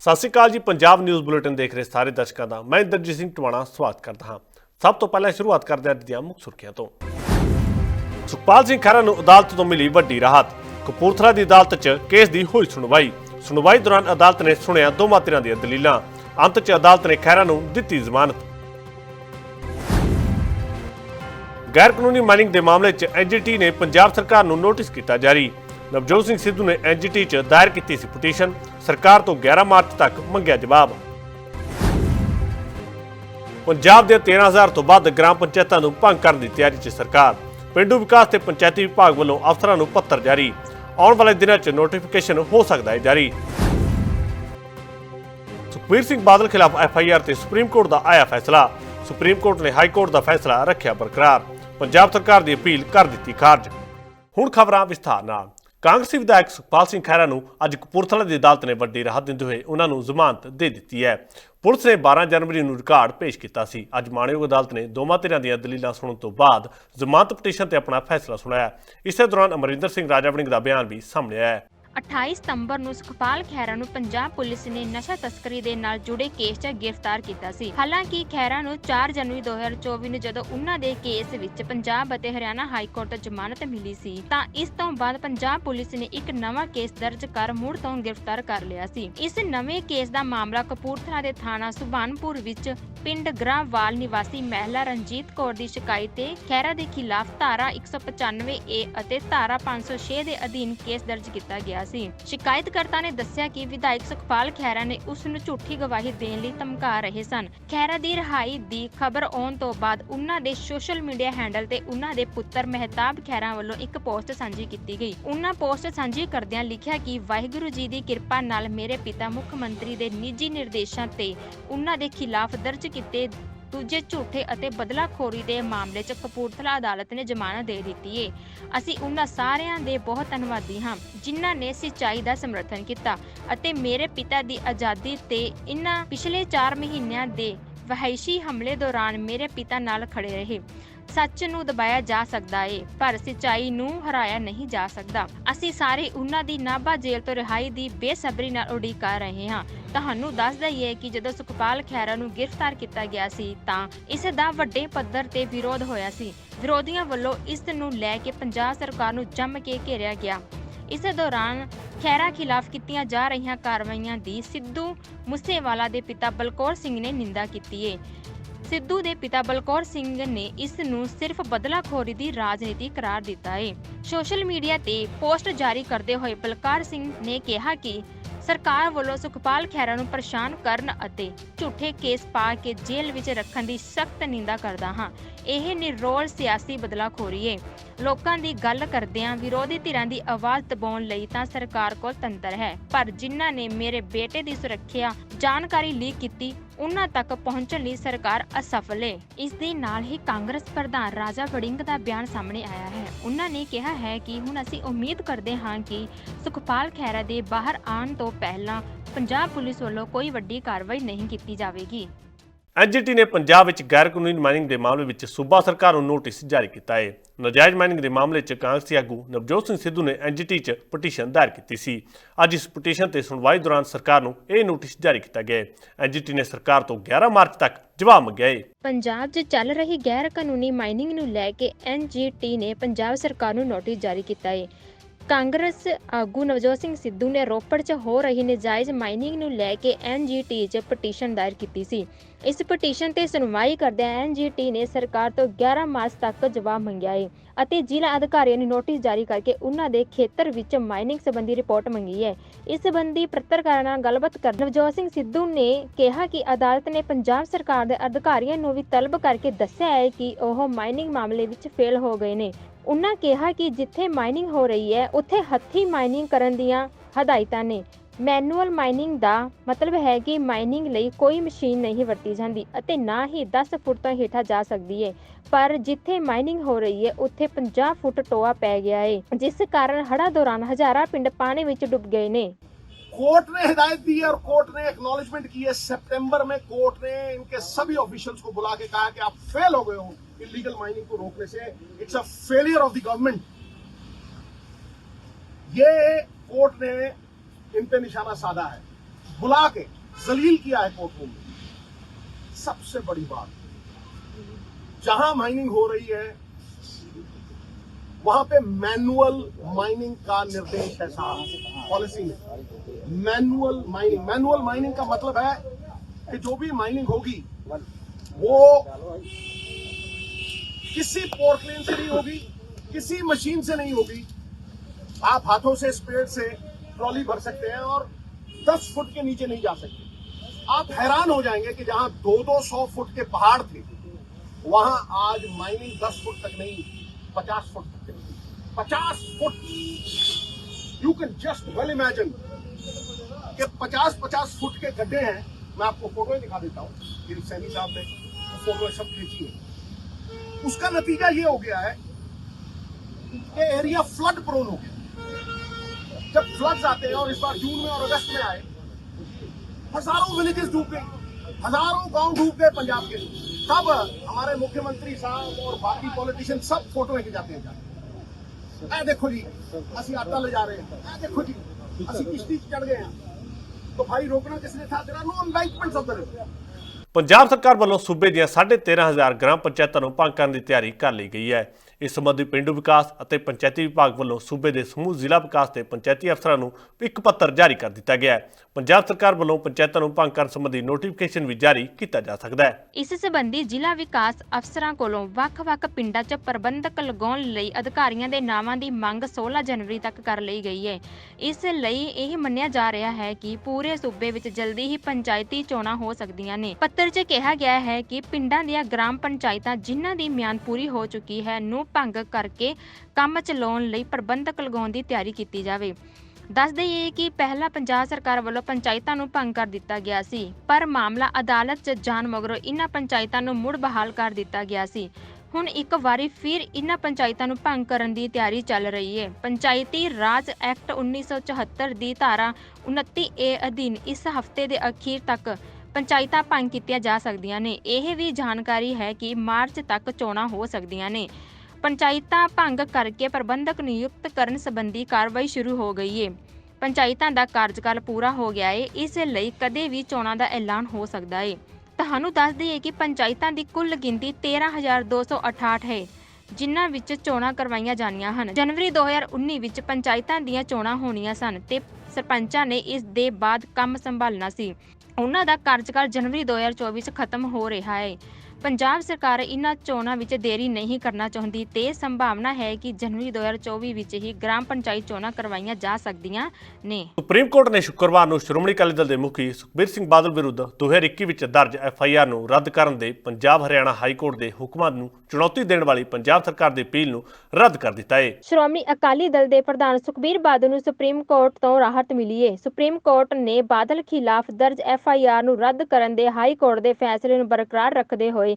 ਸਤਿ ਸ਼੍ਰੀ ਅਕਾਲ ਜੀ, Punjab news bulletin ਦੇਖ ਰਹੇ ਸਾਰੇ ਦਰਸ਼ਕਾਂ ਦਾ। ਮੈਂ ਇੰਦਰਜੀਤ ਸਿੰਘ ਟਵਾਣਾ, ਸਵਾਗਤ ਕਰਦਾ ਹਾਂ। ਸਭ ਤੋਂ ਪਹਿਲਾਂ ਸ਼ੁਰੂਆਤ ਕਰਦੇ ਹਾਂ ਅੱਜ ਦੀਆਂ ਮੁੱਖ ਸੁਰਖੀਆਂ ਤੋਂ। ਸੁਖਪਾਲ ਸਿੰਘ ਖਹਿਰਾ ਨੂੰ ਅਦਾਲਤ ਤੋਂ ਮਿਲੀ ਵੱਡੀ ਰਾਹਤ। ਕਪੂਰਥਲਾ ਦੀ ਅਦਾਲਤ 'ਚ ਕੇਸ ਦੀ ਹੋਈ ਸੁਣਵਾਈ। ਸੁਣਵਾਈ ਦੌਰਾਨ ਅਦਾਲਤ ਨੇ ਸੁਣਿਆ ਦੋਵਾਂ ਧਿਰਾਂ ਦੀਆਂ ਦਲੀਲਾਂ। ਅੰਤ 'ਚ ਅਦਾਲਤ ਨੇ ਖਹਿਰਾ ਨੂੰ ਦਿੱਤੀ ਜ਼ਮਾਨਤ। ਗੈਰ ਕਾਨੂੰਨੀ ਮਾਈਨਿੰਗ ਦੇ ਮਾਮਲੇ 'ਚ ਐਨਜੀਟੀ ਨੇ ਪੰਜਾਬ ਸਰਕਾਰ ਨੂੰ ਨੋਟਿਸ ਕੀਤਾ ਜਾਰੀ। ਨਵਜੋਤ ਸਿੰਘ ਸਿੱਧੂ ਨੇ ਐਨਜੀਟੀ 'ਚ ਦਾਇਰ ਕੀਤੀ ਸੀ ਪਟੀਸ਼ਨ। ਸਰਕਾਰ ਤੋਂ 11 ਮਾਰਚ ਤੱਕ ਮੰਗਿਆ ਜਵਾਬ। ਪੰਜਾਬ ਦੇ 13000 ਤੋਂ ਵੱਧ ਗ੍ਰਾਮ ਪੰਚਾਇਤਾਂ ਨੂੰ ਭੰਗ ਕਰਨ ਦੀ ਤਿਆਰੀ 'ਚ ਸਰਕਾਰ। ਪਿੰਡੂ ਵਿਕਾਸ ਤੇ ਪੰਚਾਇਤੀ ਵਿਭਾਗ ਵੱਲੋਂ ਅਫਸਰਾਂ ਨੂੰ ਪੱਤਰ ਜਾਰੀ। ਆਉਣ ਵਾਲੇ ਦਿਨਾਂ 'ਚ ਨੋਟੀਫਿਕੇਸ਼ਨ ਹੋ ਸਕਦਾ ਹੈ ਜਾਰੀ। ਸੁਖਬੀਰ ਸਿੰਘ ਬਾਦਲ ਖਿਲਾਫ ਐਫਆਈਆਰ ਤੇ ਸੁਪਰੀਮ ਕੋਰਟ ਦਾ ਆਇਆ ਫੈਸਲਾ। ਸੁਪਰੀਮ ਕੋਰਟ ਨੇ ਹਾਈ ਕੋਰਟ ਦਾ ਫੈਸਲਾ ਰੱਖਿਆ ਬਰਕਰਾਰ। ਪੰਜਾਬ ਸਰਕਾਰ ਦੀ ਅਪੀਲ ਕਰ ਦਿੱਤੀ ਖਾਰਜ। ਹੁਣ ਖਬਰਾਂ ਵਿਸਥਾਰ ਨਾਲ। ਕਾਂਗਰਸੀ ਵਿਧਾਇਕ ਸੁਖਪਾਲ ਸਿੰਘ ਖਹਿਰਾ ਨੂੰ ਅੱਜ ਕਪੂਰਥਲਾ ਦੀ ਅਦਾਲਤ ਨੇ ਵੱਡੀ ਰਾਹਤ ਦਿੰਦੇ ਹੋਏ ਉਹਨਾਂ ਨੂੰ ਜ਼ਮਾਨਤ ਦੇ ਦਿੱਤੀ ਹੈ। ਪੁਲਿਸ ਨੇ 12 ਜਨਵਰੀ ਨੂੰ ਰਿਕਾਰਡ ਪੇਸ਼ ਕੀਤਾ ਸੀ। ਅੱਜ ਮਾਣਯੋਗ ਅਦਾਲਤ ਨੇ ਦੋਵਾਂ ਧਿਰਾਂ ਦੀਆਂ ਦਲੀਲਾਂ ਸੁਣਨ ਤੋਂ ਬਾਅਦ ਜ਼ਮਾਨਤ ਪਟੀਸ਼ਨ ਤੇ ਆਪਣਾ ਫੈਸਲਾ ਸੁਣਾਇਆ। ਇਸੇ ਦੌਰਾਨ ਅਮਰਿੰਦਰ ਸਿੰਘ ਰਾਜਾ ਵੜਿੰਗ ਦਾ ਬਿਆਨ ਵੀ ਸਾਹਮਣੇ ਆਇਆ 28 ਸਤੰਬਰ ਨੂੰ ਸੁਖਪਾਲ ਖਹਿਰਾ ਨੂੰ ਪੰਜਾਬ ਪੁਲਿਸ ਨੇ ਨਸ਼ਾ ਤਸਕਰੀ ਦੇ ਨਾਲ ਜੁੜੇ ਕੇਸ 'ਚ ਗ੍ਰਿਫਤਾਰ ਕੀਤਾ ਸੀ। ਹਾਲਾਂਕਿ ਖਹਿਰਾ ਨੂੰ 4 ਜਨਵਰੀ 2024 ਨੂੰ ਜਦੋਂ ਉਹਨਾਂ ਦੇ ਕੇਸ ਵਿੱਚ ਪੰਜਾਬ ਅਤੇ ਹਰਿਆਣਾ ਹਾਈ ਕੋਰਟ ਤੋਂ ਜ਼ਮਾਨਤ ਮਿਲੀ ਸੀ, ਤਾਂ ਇਸ ਤੋਂ ਬਾਅਦ ਪੰਜਾਬ ਪੁਲਿਸ ਨੇ ਇੱਕ ਨਵਾਂ ਕੇਸ ਦਰਜ ਕਰ ਮੁੜ ਤੋਂ ਗ੍ਰਿਫਤਾਰ ਕਰ ਲਿਆ ਸੀ। ਇਸ ਨਵੇਂ ਕੇਸ ਦਾ ਮਾਮਲਾ ਕਪੂਰਥਲਾ ਦੇ ਥਾਣਾ ਸੁਭਾਨਪੁਰ ਵਿੱਚ ਪਿੰਡ ਗ੍ਰਾਮਵਾਲ ਨਿਵਾਸੀ ਮਹਿਲਾ ਰਣਜੀਤ ਕੌਰ ਦੀ ਸ਼ਿਕਾਇਤ ਤੇ ਖਹਿਰਾ ਦੇ ਖਿਲਾਫ ਧਾਰਾ 195 ਏ ਅਤੇ ਧਾਰਾ 506 ਦੇ ਅਧੀਨ ਕੇਸ ਦਰਜ ਕੀਤਾ ਗਿਆ ਸੀ। ਸ਼ਿਕਾਇਤਕਰਤਾ ਨੇ ਦੱਸਿਆ ਕਿ ਵਿਧਾਇਕ ਸੁਖਪਾਲ ਖਹਿਰਾ ਨੇ ਉਸ ਨੂੰ ਝੂਠੀ ਗਵਾਹੀ ਦੇਣ ਲਈ ਧਮਕਾ ਰਹੇ ਸਨ। ਖਹਿਰਾ ਦੀ ਰਿਹਾਈ ਦੀ ਖਬਰ ਆਉਣ ਤੋਂ ਬਾਅਦ ਉਹਨਾਂ ਦੇ ਸੋਸ਼ਲ ਮੀਡੀਆ ਹੈਂਡਲ ਤੇ ਉਹਨਾਂ ਦੇ ਪੁੱਤਰ ਮਹਿਤਾਬ ਖਹਿਰਾ ਵੱਲੋਂ ਇੱਕ ਪੋਸਟ ਸਾਂਝੀ ਕੀਤੀ ਗਈ। ਉਹਨਾਂ ਪੋਸਟ ਸਾਂਝੀ ਕਰਦਿਆਂ ਲਿਖਿਆ ਕਿ ਵਾਹਿਗੁਰੂ ਜੀ ਦੀ ਕਿਰਪਾ ਨਾਲ ਮੇਰੇ ਪਿਤਾ ਮੁੱਖ ਮੰਤਰੀ ਦੇ ਨਿੱਜੀ ਨਿਰਦੇਸ਼ਾਂ ਤੇ ਉਹਨਾਂ ਦੇ ਖਿਲਾਫ ਦਰਜ ਕੀਤੇ ਦੂਜੇ ਝੂਠੇ ਅਤੇ ਬਦਲਾਖੋਰੀ ਦੇ ਮਾਮਲੇ 'ਚ ਕਪੂਰਥਲਾ ਅਦਾਲਤ ਨੇ ਜ਼ਮਾਨਤ ਦੇ ਦਿੱਤੀ ਏ। ਅਸੀਂ ਉਹਨਾਂ ਸਾਰਿਆਂ ਦੇ ਬਹੁਤ ਧੰਨਵਾਦੀ ਹਾਂ, ਜਿਨ੍ਹਾਂ ਨੇ ਸੱਚਾਈ ਦਾ ਸਮਰਥਨ ਕੀਤਾ ਅਤੇ ਮੇਰੇ ਪਿਤਾ ਦੀ ਆਜ਼ਾਦੀ ਤੇ ਇਹਨਾਂ ਪਿਛਲੇ 4 ਮਹੀਨਿਆਂ ਦੇ ਵਹਾਇਸ਼ੀ ਹਮਲੇ ਦੌਰਾਨ ਮੇਰੇ ਪਿਤਾ ਨਾਲ ਖੜੇ ਰਹੇ। ਸੱਚ ਨੂੰ ਦਬਾਇਆ ਜਾ ਸਕਦਾ ਏ, ਪਰ ਸੱਚਾਈ ਨੂੰ ਹਰਾਇਆ ਨਹੀਂ ਜਾ ਸਕਦਾ। ਅਸੀਂ ਸਾਰੇ ਉਹਨਾਂ ਦੀ ਨਾਭਾ ਜੇਲ੍ਹ ਤੋਂ ਰਿਹਾਈ ਦੀ ਬੇਸਬਰੀ ਨਾਲ ਉਡੀਕ ਕਰ ਰਹੇ ਹਾਂ। ਤੁਹਾਨੂੰ ਦੱਸ ਦਈਏ ਕਿ ਜਦੋਂ ਸੁਖਪਾਲ ਖਹਿਰਾ ਨੂੰ ਗ੍ਰਿਫਤਾਰ ਕੀਤਾ ਗਿਆ ਸੀ, ਤਾਂ ਇਸ ਦਾ ਵੱਡੇ ਪੱਧਰ ਤੇ ਵਿਰੋਧ ਹੋਇਆ ਸੀ। ਵਿਰੋਧੀਆਂ ਵੱਲੋਂ ਇਸ ਨੂੰ ਲੈ ਕੇ ਪੰਜਾਬ ਸਰਕਾਰ ਨੂੰ ਜੰਮ ਕੇ ਘੇਰਿਆ ਗਿਆ। ਇਸ ਦੌਰਾਨ ਖਹਿਰਾ ਖਿਲਾਫ ਕੀਤੀਆਂ ਜਾ ਰਹੀਆਂ ਕਾਰਵਾਈਆਂ ਦੀ ਸਿੱਧੂ ਮੂਸੇਵਾਲਾ ਦੇ ਪਿਤਾ ਬਲਕੌਰ ਸਿੰਘ ਨੇ ਨਿੰਦਾ ਕੀਤੀ ਹੈ ਸਿੱਧੂ ਦੇ ਪਿਤਾ ਬਲਕੌਰ ਸਿੰਘ ਨੇ ਇਸ ਨੂੰ ਸਿਰਫ ਬਦਲਾਖੋਰੀ ਦੀ ਰਾਜਨੀਤੀ ਕਰਾਰ ਦਿੱਤਾ ਹੈ ਸੋਸ਼ਲ ਮੀਡੀਆ ਤੇ ਪੋਸਟ ਜਾਰੀ ਕਰਦੇ ਹੋਏ ਬਲਕਾਰ ਸਿੰਘ ਨੇ ਕਿਹਾ ਕਿ ਸਰਕਾਰ ਵੱਲੋਂ ਸੁਖਪਾਲ ਖਹਿਰਾ ਨੂੰ ਪਰੇਸ਼ਾਨ ਕਰਨ ਅਤੇ ਝੂਠੇ ਕੇਸ ਪਾ ਕੇ ਜੇਲ੍ਹ ਵਿੱਚ ਰੱਖਣ ਦੀ ਸਖਤ ਨਿੰਦਾ ਕਰਦਾ ਹਾਂ। ਇਹ ਨਿਰੋਲ ਸਿਆਸੀ ਬਦਲਾਖੋਰੀ ਏ। ਲੋਕਾਂ ਦੀ ਗੱਲ ਕਰਦਿਆਂ ਵਿਰੋਧੀ ਧਿਰਾਂ ਦੀ ਆਵਾਜ਼ ਦਬਾਉਣ ਲਈ ਤਾਂ ਸਰਕਾਰ ਕੋਲ ਤੰਤਰ ਹੈ। ਪਰ ਜਿਨ੍ਹਾਂ ਨੇ ਮੇਰੇ ਬੇਟੇ ਦੀ ਸੁਰੱਖਿਆ ਜਾਣਕਾਰੀ ਲੀਕ ਕੀਤੀ, ਉਹਨਾਂ ਤੱਕ ਪਹੁੰਚਣ ਲਈ ਸਰਕਾਰ ਅਸਫਲ ਹੈ ਇਸ ਦੇ ਨਾਲ ਹੀ ਕਾਂਗਰਸ ਪ੍ਰਧਾਨ ਰਾਜਾ ਵੜਿੰਗ ਦਾ ਬਿਆਨ ਸਾਹਮਣੇ ਆਇਆ ਹੈ। ਉਹਨਾਂ ਨੇ ਕਿਹਾ ਹੈ ਕਿ ਹੁਣ ਅਸੀਂ ਉਮੀਦ ਕਰਦੇ ਹਾਂ ਕਿ ਸੁਖਪਾਲ ਖਹਿਰਾ ਦੇ ਬਾਹਰ ਆਉਣ ਤੋਂ ਪਹਿਲਾਂ ਪੰਜਾਬ ਪੁਲਿਸ ਵੱਲੋਂ ਕੋਈ ਵੱਡੀ ਕਾਰਵਾਈ ਨਹੀਂ ਕੀਤੀ ਜਾਵੇਗੀ। ਐਨਜੀਟੀ ਨੇ ਪੰਜਾਬ ਵਿੱਚ ਗੈਰ ਕਾਨੂੰਨੀ ਮਾਈਨਿੰਗ ਦੇ ਮਾਮਲੇ ਵਿੱਚ ਸੂਬਾ ਸਰਕਾਰ ਨੂੰ ਨੋਟਿਸ ਜਾਰੀ ਕੀਤਾ ਹੈ। ਨਾਜਾਇਜ਼ ਮਾਈਨਿੰਗ ਦੇ ਮਾਮਲੇ 'ਚ ਕਾਂਗਰਸੀ ਆਗੂ ਨਵਜੋਤ ਸਿੰਘ ਸਿੱਧੂ ਨੇ ਐਨਜੀਟੀ 'ਚ ਪਟੀਸ਼ਨ ਦਾਇਰ ਕੀਤੀ ਸੀ। ਅੱਜ ਇਸ ਪਟੀਸ਼ਨ ਤੇ ਸੁਣਵਾਈ ਦੌਰਾਨ ਸਰਕਾਰ ਨੂੰ ਇਹ ਨੋਟਿਸ ਜਾਰੀ ਕੀਤਾ ਗਿਆ ਹੈ। ਐਨਜੀਟੀ ਨੇ ਸਰਕਾਰ ਤੋਂ 11 ਮਾਰਚ ਤੱਕ ਜਵਾਬ ਮੰਗਿਆ ਹੈ। ਪੰਜਾਬ 'ਚ ਚੱਲ ਰਹੀ ਗੈਰ ਕਾਨੂੰਨੀ ਮਾਈਨਿੰਗ ਨੂੰ ਲੈ ਕੇ ਐਨਜੀਟੀ ਨੇ ਪੰਜਾਬ ਸਰਕਾਰ ਨੂੰ ਨੋਟਿਸ ਜਾਰੀ ਕੀਤਾ ਹੈ। ਕਾਂਗਰਸ ਆਗੂ ਨਵਜੋਤ ਸਿੰਘ ਸਿੱਧੂ ਨੇ ਰੋਪੜ 'ਚ ਹੋ ਰਹੀ ਨਜਾਇਜ਼ ਮਾਈਨਿੰਗ ਨੂੰ ਲੈ ਕੇ ਐਨਜੀਟੀ 'ਚ ਪਟੀਸ਼ਨ ਦਾਇਰ ਕੀਤੀ ਸੀ। ਇਸ ਪਟੀਸ਼ਨ ਤੇ ਸੁਣਵਾਈ ਕਰਦਿਆਂ ਐਨਜੀਟੀ ਨੇ ਸਰਕਾਰ ਤੋਂ 11 ਮਾਰਚ ਤੱਕ ਜਵਾਬ ਮੰਗਿਆ ਹੈ ਅਤੇ ਜ਼ਿਲ੍ਹਾ ਅਧਿਕਾਰੀਆਂ ਨੂੰ ਨੋਟਿਸ ਜਾਰੀ ਕਰਕੇ ਉਹਨਾਂ ਦੇ ਖੇਤਰ ਵਿੱਚ ਮਾਈਨਿੰਗ ਸੰਬੰਧੀ ਰਿਪੋਰਟ ਮੰਗੀ ਹੈ ਇਸ ਸੰਬੰਧੀ ਪੱਤਰਕਾਰਾਂ ਨਾਲ ਗੱਲਬਾਤ ਕਰਨ ਨਵਜੋਤ ਸਿੰਘ ਸਿੱਧੂ ਨੇ ਕਿਹਾ ਕਿ ਅਦਾਲਤ ਨੇ ਪੰਜਾਬ ਸਰਕਾਰ ਦੇ ਅਧਿਕਾਰੀਆਂ ਨੂੰ ਵੀ ਤਲਬ ਕਰਕੇ ਦੱਸਿਆ ਹੈ ਕਿ ਉਹ ਮਾਈਨਿੰਗ ਮਾਮਲੇ ਵਿੱਚ ਫੇਲ ਹੋ ਗਏ ਨੇ। ਉਹਨਾਂ ਕਿਹਾ ਕਿ ਜਿੱਥੇ ਮਾਈਨਿੰਗ ਹੋ ਰਹੀ ਹੈ ਉੱਥੇ ਹੱਥੀਂ ਮਾਈਨਿੰਗ ਕਰਨ ਦੀਆਂ ਹਦਾਇਤਾਂ ਨੇ ਮੈਨੂਅਲ ਮਾਈਨਿੰਗ ਦਾ ਮਤਲਬ ਹੈ ਕਿ ਮਾਈਨਿੰਗ ਲਈ ਕੋਈ ਮਸ਼ੀਨ ਨਹੀਂ ਵਰਤੀ ਜਾਂਦੀ ਅਤੇ ਨਾ ਹੀ 10 ਫੁੱਟ ਤੋਂ ਹੇਠਾਂ ਜਾ ਸਕਦੀ ਹੈ ਪਰ ਜਿੱਥੇ ਮਾਈਨਿੰਗ ਹੋ ਰਹੀ ਹੈ ਉੱਥੇ 50 ਫੁੱਟ ਟੋਆ ਪੈ ਗਿਆ ਹੈ ਜਿਸ ਕਾਰਨ ਹੜ੍ਹਾਂ ਦੌਰਾਨ ਹਜ਼ਾਰਾਂ ਪਿੰਡ ਪਾਣੀ ਵਿੱਚ ਡੁੱਬ ਗਏ ਨੇ कोर्ट ने हिदायत दी है और कोर्ट ने एक्नॉलेजमेंट की है सितंबर में कोर्ट ने इनके सभी ऑफिशियल्स को बुला के कहा कि आप फेल हो गए हो इलीगल माइनिंग को रोकने से it's a failure of the government ये कोर्ट ने इन पे निशाना साधा है। बुला के जलील किया है कोर्ट रूम में। सबसे बड़ी बात, जहाँ माइनिंग हो रही है, वहाँ पे मैनुअल माइनिंग का निर्देश है साहब पॉलिसी में। मैनुअल माइनिंग मैनुअल माइनिंग का मतलब है कि जो भी माइनिंग होगी, वो किसी पोर्टलेन से नहीं होगी, किसी मशीन से नहीं होगी। आप हाथों से, स्पेड से ट्रॉली भर सकते हैं और 10 फुट के नीचे नहीं जा सकते। आप हैरान हो जाएँगे कि जहाँ दो दो सौ फुट के पहाड़ थे, वहाँ आज माइनिंग 10 फुट तक नहीं 50 फुट तक पचास foot. You can just well imagine कि 50 50 फुट के गड्ढे हैं। मैं आपको फ़ोटो दिखा देता हूँ। सैनी साहब ने फ़ोटो सब खींची है। उसका नतीजा ये हो गया है कि एरिया फ्लड प्रोन हो गया। जब फ्लड्स आते हैं और इस बार जून में और अगस्त में आए, हज़ारों विलेजेस डूब गए हज़ारों गाँव डूब गए पंजाब के। तब हमारे मुख्यमंत्री साहब और बाकी पॉलिटिशियन सब फ़ोटो लेके जाते हैं जाते देखो जी, असि आटा ले जा रहे हैं। देखो जी, असि किश्ती चढ़ गए हैं। तो भाई रोकना किसने था? तेरा नो एनलाइटमेंट सब ਪੰਜਾਬ ਸਰਕਾਰ ਵੱਲੋਂ ਸੂਬੇ ਦੀਆਂ 13500 ਗ੍ਰਾਮ ਪੰਚਾਇਤਾਂ ਨੂੰ ਭੰਗ ਕਰਨ ਦੀ ਤਿਆਰੀ ਕਰ ਲਈ ਗਈ ਹੈ। ਇਸ ਸੰਬੰਧੀ ਪਿੰਡੂ ਵਿਕਾਸ ਅਤੇ ਪੰਚਾਇਤੀ ਵਿਭਾਗ ਵੱਲੋਂ ਸੂਬੇ ਦੇ ਸਮੂਹ ਜ਼ਿਲ੍ਹਾ ਵਿਕਾਸ ਤੇ ਪੰਚਾਇਤੀ ਅਫਸਰਾਂ ਨੂੰ ਇੱਕ ਪੱਤਰ ਜਾਰੀ ਕਰ ਦਿੱਤਾ ਗਿਆ ਹੈ। ਪੰਜਾਬ ਸਰਕਾਰ ਵੱਲੋਂ ਪੰਚਾਇਤਾਂ ਨੂੰ ਭੰਗ ਕਰਨ ਸੰਬੰਧੀ ਨੋਟੀਫਿਕੇਸ਼ਨ ਵੀ ਜਾਰੀ ਕੀਤਾ ਜਾ ਸਕਦਾ ਹੈ। ਇਸ ਸੰਬੰਧੀ ਜ਼ਿਲ੍ਹਾ ਵਿਕਾਸ ਅਫਸਰਾਂ ਕੋਲੋਂ ਵੱਖ-ਵੱਖ ਪਿੰਡਾਂ 'ਚ ਪ੍ਰਬੰਧਕ ਲਗਾਉਣ ਲਈ ਅਧਿਕਾਰੀਆਂ ਦੇ ਨਾਵਾਂ ਦੀ ਮੰਗ 16 ਜਨਵਰੀ ਤੱਕ ਕਰ ਲਈ ਗਈ ਹੈ। ਇਸ ਲਈ ਇਹ ਮੰਨਿਆ ਜਾ ਰਿਹਾ ਹੈ ਕਿ ਪੂਰੇ ਸੂਬੇ ਵਿੱਚ ਜਲਦੀ ਹੀ ਪੰਚਾਇਤੀ ਚੋਣਾਂ ਹੋ ਸਕਦੀਆਂ ਨੇ। ਪੱਤਰ 'ਚ ਕਿਹਾ ਗਿਆ ਹੈ ਕਿ ਪਿੰਡਾਂ ਦੀਆਂ ਗ੍ਰਾਮ ਪੰਚਾਇਤਾਂ ਜਿਨ੍ਹਾਂ ਦੀ ਮਿਆਦ ਪੂਰੀ ਹੋ ਚੁੱਕੀ ਹੈ ਨੂੰ ਭੰਗ ਕਰਕੇ ਕੰਮ ਚਲਾਉਣ ਲਈ ਪ੍ਰਬੰਧਕ ਲਗਾਉਣ ਦੀ ਤਿਆਰੀ ਕੀਤੀ ਜਾਵੇ। ਦੱਸ ਦੇਈਏ ਕਿ ਪਹਿਲਾਂ ਪੰਜਾਬ ਸਰਕਾਰ ਵੱਲੋਂ ਪੰਚਾਇਤਾਂ ਨੂੰ ਭੰਗ ਕਰ ਦਿੱਤਾ ਗਿਆ ਸੀ, ਪਰ ਮਾਮਲਾ ਅਦਾਲਤ 'ਚ ਜਾਣ ਮਗਰੋਂ ਇਨ੍ਹਾਂ ਪੰਚਾਇਤਾਂ ਨੂੰ ਮੁੜ ਬਹਾਲ ਕਰ ਦਿੱਤਾ ਗਿਆ ਸੀ। ਹੁਣ ਇੱਕ ਵਾਰੀ ਫਿਰ ਇਨ੍ਹਾਂ ਪੰਚਾਇਤਾਂ ਨੂੰ ਭੰਗ ਕਰਨ ਦੀ ਤਿਆਰੀ ਚੱਲ ਰਹੀ ਹੈ ਪੰਚਾਇਤੀ ਰਾਜ ਐਕਟ 1974 ਦੀ ਧਾਰਾ 29 ਏ ਅਧੀਨ ਇਸ ਹਫ਼ਤੇ ਦੇ ਅਖੀਰ ਤੱਕ ਪੰਚਾਇਤਾਂ ਭੰਗ ਕੀਤੀਆਂ ਜਾ ਸਕਦੀਆਂ ਨੇ। ਇਹ ਵੀ ਜਾਣਕਾਰੀ ਹੈ ਕਿ ਮਾਰਚ ਤੱਕ ਚੋਣਾਂ ਹੋ ਸਕਦੀਆਂ ਨੇ। ਪੰਚਾਇਤਾਂ ਭੰਗ ਕਰਕੇ ਪ੍ਰਬੰਧਕ ਨਿਯੁਕਤ ਕਰਨ ਸੰਬੰਧੀ ਕਾਰਵਾਈ ਸ਼ੁਰੂ ਹੋ ਗਈ ਹੈ ਪੰਚਾਇਤਾਂ ਦਾ ਕਾਰਜਕਾਲ ਪੂਰਾ ਹੋ ਗਿਆ ਹੈ ਇਸ ਲਈ ਕਦੇ ਵੀ ਚੋਣਾਂ ਦਾ ਐਲਾਨ ਹੋ ਸਕਦਾ ਹੈ ਤੁਹਾਨੂੰ ਦੱਸ ਦਈਏ ਕਿ ਪੰਚਾਇਤਾਂ ਦੀ ਕੁੱਲ ਗਿਣਤੀ 13268 ਹੈ, ਜਿਨ੍ਹਾਂ ਵਿੱਚ ਚੋਣਾਂ ਕਰਵਾਈਆਂ ਜਾਣੀਆਂ ਹਨ। ਜਨਵਰੀ 2019 ਵਿੱਚ ਪੰਚਾਇਤਾਂ ਦੀਆਂ ਚੋਣਾਂ ਹੋਣੀਆਂ ਸਨ ਤੇ ਸਰਪੰਚਾਂ ਨੇ ਇਸ ਦੇ ਬਾਅਦ ਕੰਮ ਸੰਭਾਲਣਾ ਸੀ। ਉਹਨਾਂ ਦਾ ਕਾਰਜਕਾਲ ਜਨਵਰੀ 2024 ਚ ਖਤਮ ਹੋ ਰਿਹਾ ਹੈ ਪੰਜਾਬ ਸਰਕਾਰ ਇਨ੍ਹਾਂ ਚੋਣਾਂ ਵਿੱਚ ਦੇਰੀ ਨਹੀਂ ਕਰਨਾ ਚਾਹੁੰਦੀ ਤੇ ਸੰਭਾਵਨਾ ਹੈ ਕਿ ਜਨਵਰੀ 2024 ਵਿੱਚ ਹੀ ਗ੍ਰਾਮ ਪੰਚਾਇਤ ਚੋਣਾਂ ਕਰਵਾਈਆਂ ਜਾ ਸਕਦੀਆਂ ਨੇ। ਸੁਪਰੀਮ ਕੋਰਟ ਨੇ ਸ਼ੁੱਕਰਵਾਰ ਨੂੰ ਸ਼੍ਰੋਮਣੀ ਅਕਾਲੀ ਦਲ ਦੇ ਮੁਖੀ ਸੁਖਬੀਰ ਸਿੰਘ ਬਾਦਲ ਵਿਰੁੱਧ 2021 ਵਿੱਚ ਦਰਜ ਐਫ ਆਈ ਆਰ ਨੂੰ ਰੱਦ ਕਰਨ ਦੇ ਪੰਜਾਬ ਹਰਿਆਣਾ ਹਾਈ ਕੋਰਟ ਦੇ ਹੁਕਮਾਂ ਨੂੰ ਚੁਣੌਤੀ ਦੇਣ ਵਾਲੀ ਪੰਜਾਬ ਸਰਕਾਰ ਦੀ ਅਪੀਲ ਨੂੰ ਰੱਦ ਕਰ ਦਿੱਤਾ ਹੈ ਸ਼੍ਰੋਮਣੀ ਅਕਾਲੀ ਦਲ ਦੇ ਪ੍ਰਧਾਨ ਸੁਖਬੀਰ ਬਾਦਲ ਨੂੰ ਸੁਪਰੀਮ ਕੋਰਟ ਤੋਂ ਰਾਹਤ ਮਿਲੀ ਹੈ ਸੁਪਰੀਮ ਕੋਰਟ ਨੇ ਬਾਦਲ ਖਿਲਾਫ ਦਰਜ ਐਫ ਆਈ ਆਰ ਨੂੰ ਰੱਦ ਕਰਨ ਦੇ ਹਾਈ ਕੋਰਟ ਦੇ ਫੈਸਲੇ ਨੂੰ ਬਰਕਰਾਰ ਰੱਖਦੇ ਹੋਏ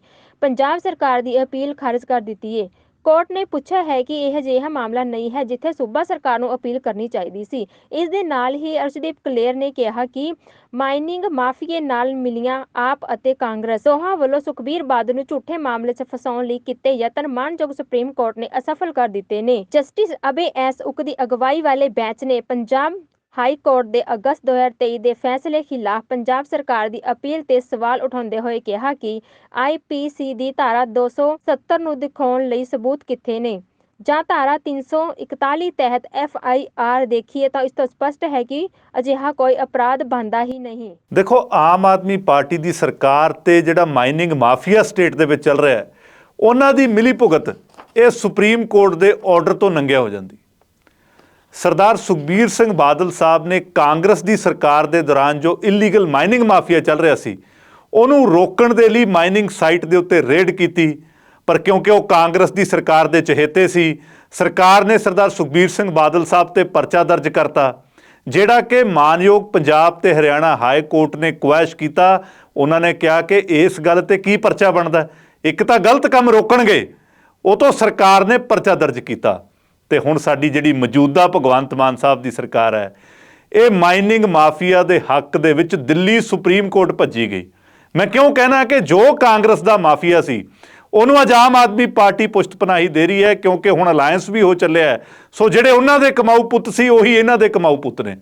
ਪੰਜਾਬ ਸਰਕਾਰ ਦੀ ਅਪੀਲ ਖਾਰਜ ਕਰ ਦਿੱਤੀ ਹੈ ਕੋਰਟ ਨੇ ਪੁੱਛਿਆ ਹੈ ਕਿ ਇਹ ਅਜਿਹਾ ਮਾਮਲਾ ਨਹੀਂ ਹੈ ਜਿੱਥੇ ਸੂਬਾ ਸਰਕਾਰ ਨੂੰ ਅਪੀਲ ਕਰਨੀ ਚਾਹੀਦੀ ਸੀ। ਇਸ ਦੇ ਨਾਲ ਹੀ ਅਰਸ਼ਦੀਪ ਕਲੇਰ ਨੇ ਕਿਹਾ ਕਿ ਮਾਈਨਿੰਗ ਮਾਫੀਏ ਨਾਲ ਮਿਲੀਆਂ ਆਪ ਅਤੇ ਕਾਂਗਰਸ ਦੋਹਾਂ ਵੱਲੋਂ ਸੁਖਬੀਰ ਬਾਦਲ ਨੂੰ ਝੂਠੇ ਮਾਮਲੇ 'ਚ ਫਸਾਉਣ ਲਈ ਕੀਤੇ ਯਤਨ ਮਾਨਯੋਗ ਸੁਪਰੀਮ ਕੋਰਟ ਨੇ ਅਸਫਲ ਕਰ ਦਿੱਤੇ ਨੇ। ਜਸਟਿਸ ਅਬੇ ਐਸ ਉਕ ਦੀ ਅਗਵਾਈ ਵਾਲੇ ਬੈਂਚ ਨੇ ਪੰਜਾਬ ਹਾਈ ਕੋਰਟ ਦੇ ਅਗਸਤ 2023 ਦੇ ਫੈਸਲੇ ਖਿਲਾਫ ਪੰਜਾਬ ਸਰਕਾਰ ਦੀ ਅਪੀਲ ਤੇ ਸਵਾਲ ਉਠਾਉਂਦੇ ਹੋਏ ਕਿਹਾ ਕਿ ਆਈਪੀਸੀ ਦੀ ਧਾਰਾ 270 ਨੂੰ ਦਿਖਾਉਣ ਲਈ ਸਬੂਤ ਕਿੱਥੇ ਨੇ? ਜਾਂ ਧਾਰਾ 341 ਤਹਿਤ ਐਫ ਆਈ ਆਰ ਦੇਖੀਏ ਤਾਂ ਇਸ ਤੋਂ ਸਪਸ਼ਟ ਹੈ ਕਿ ਅਜਿਹਾ ਕੋਈ ਅਪਰਾਧ ਬਣਦਾ ਹੀ ਨਹੀਂ। ਦੇਖੋ, ਆਮ ਆਦਮੀ ਪਾਰਟੀ ਦੀ ਸਰਕਾਰ ਤੇ ਜਿਹੜਾ ਮਾਈਨਿੰਗ ਮਾਫੀਆ ਸਟੇਟ ਦੇ ਵਿੱਚ ਚੱਲ ਰਿਹਾ ਹੈ, ਉਹਨਾਂ ਦੀ ਮਿਲੀ ਭੁਗਤ ਇਹ ਸੁਪਰੀਮ ਕੋਰਟ ਦੇ ਆਰਡਰ ਤੋਂ ਨੰਗਿਆ ਹੋ ਜਾਂਦੀ। ਸਰਦਾਰ ਸੁਖਬੀਰ ਸਿੰਘ ਬਾਦਲ ਸਾਹਿਬ ਨੇ ਕਾਂਗਰਸ ਦੀ ਸਰਕਾਰ ਦੇ ਦੌਰਾਨ ਜੋ ਇਲੀਗਲ ਮਾਈਨਿੰਗ ਮਾਫੀਆ ਚੱਲ ਰਿਹਾ ਸੀ, ਉਹਨੂੰ ਰੋਕਣ ਦੇ ਲਈ ਮਾਈਨਿੰਗ ਸਾਈਟ ਦੇ ਉੱਤੇ ਰੇਡ ਕੀਤੀ, ਪਰ ਕਿਉਂਕਿ ਉਹ ਕਾਂਗਰਸ ਦੀ ਸਰਕਾਰ ਦੇ ਚਹੇਤੇ ਸੀ, ਸਰਕਾਰ ਨੇ ਸਰਦਾਰ ਸੁਖਬੀਰ ਸਿੰਘ ਬਾਦਲ ਸਾਹਿਬ ਤੇ ਪਰਚਾ ਦਰਜ ਕਰਤਾ, ਜਿਹੜਾ ਕਿ ਮਾਨਯੋਗ ਪੰਜਾਬ ਤੇ ਹਰਿਆਣਾ ਹਾਈ ਕੋਰਟ ਨੇ ਕੁਐਸ਼ ਕੀਤਾ, ਉਹਨਾਂ ਨੇ ਕਿਹਾ ਕਿ ਇਸ ਗੱਲ ਤੇ ਕੀ ਪਰਚਾ ਬਣਦਾ, ਇੱਕ ਤਾਂ ਗਲਤ ਕੰਮ ਰੋਕਣਗੇ, ਉਹ ਤੋਂ ਸਰਕਾਰ ਨੇ ਪਰਚਾ ਦਰਜ ਕੀਤਾ। ਤੇ ਹੁਣ ਸਾਡੀ ਜਿਹੜੀ ਮੌਜੂਦਾ ਭਗਵੰਤ ਮਾਨ ਸਾਹਿਬ ਦੀ ਸਰਕਾਰ ਹੈ, ਇਹ ਮਾਈਨਿੰਗ ਮਾਫੀਆ ਦੇ ਹੱਕ ਦੇ ਵਿੱਚ ਦਿੱਲੀ ਸੁਪਰੀਮ ਕੋਰਟ ਭੱਜੀ ਗਈ। ਮੈਂ ਕਿਉਂ ਕਹਿਣਾ ਕਿ ਜੋ ਕਾਂਗਰਸ ਦਾ ਮਾਫੀਆ ਸੀ, ਉਹਨੂੰ ਅੱਜ ਆਮ ਆਦਮੀ ਪਾਰਟੀ ਪੁਸ਼ਤਪਨਾਹੀ ਦੇ ਰਹੀ ਹੈ, ਕਿਉਂਕਿ ਹੁਣ ਅਲਾਈਅੰਸ ਵੀ ਹੋ ਚੱਲਿਆ ਹੈ। ਸੋ ਜਿਹੜੇ ਉਹਨਾਂ ਦੇ ਕਮਾਊ ਪੁੱਤ ਸੀ, ਉਹੀ ਇਹਨਾਂ ਦੇ ਕਮਾਊ ਪੁੱਤ ਨੇ।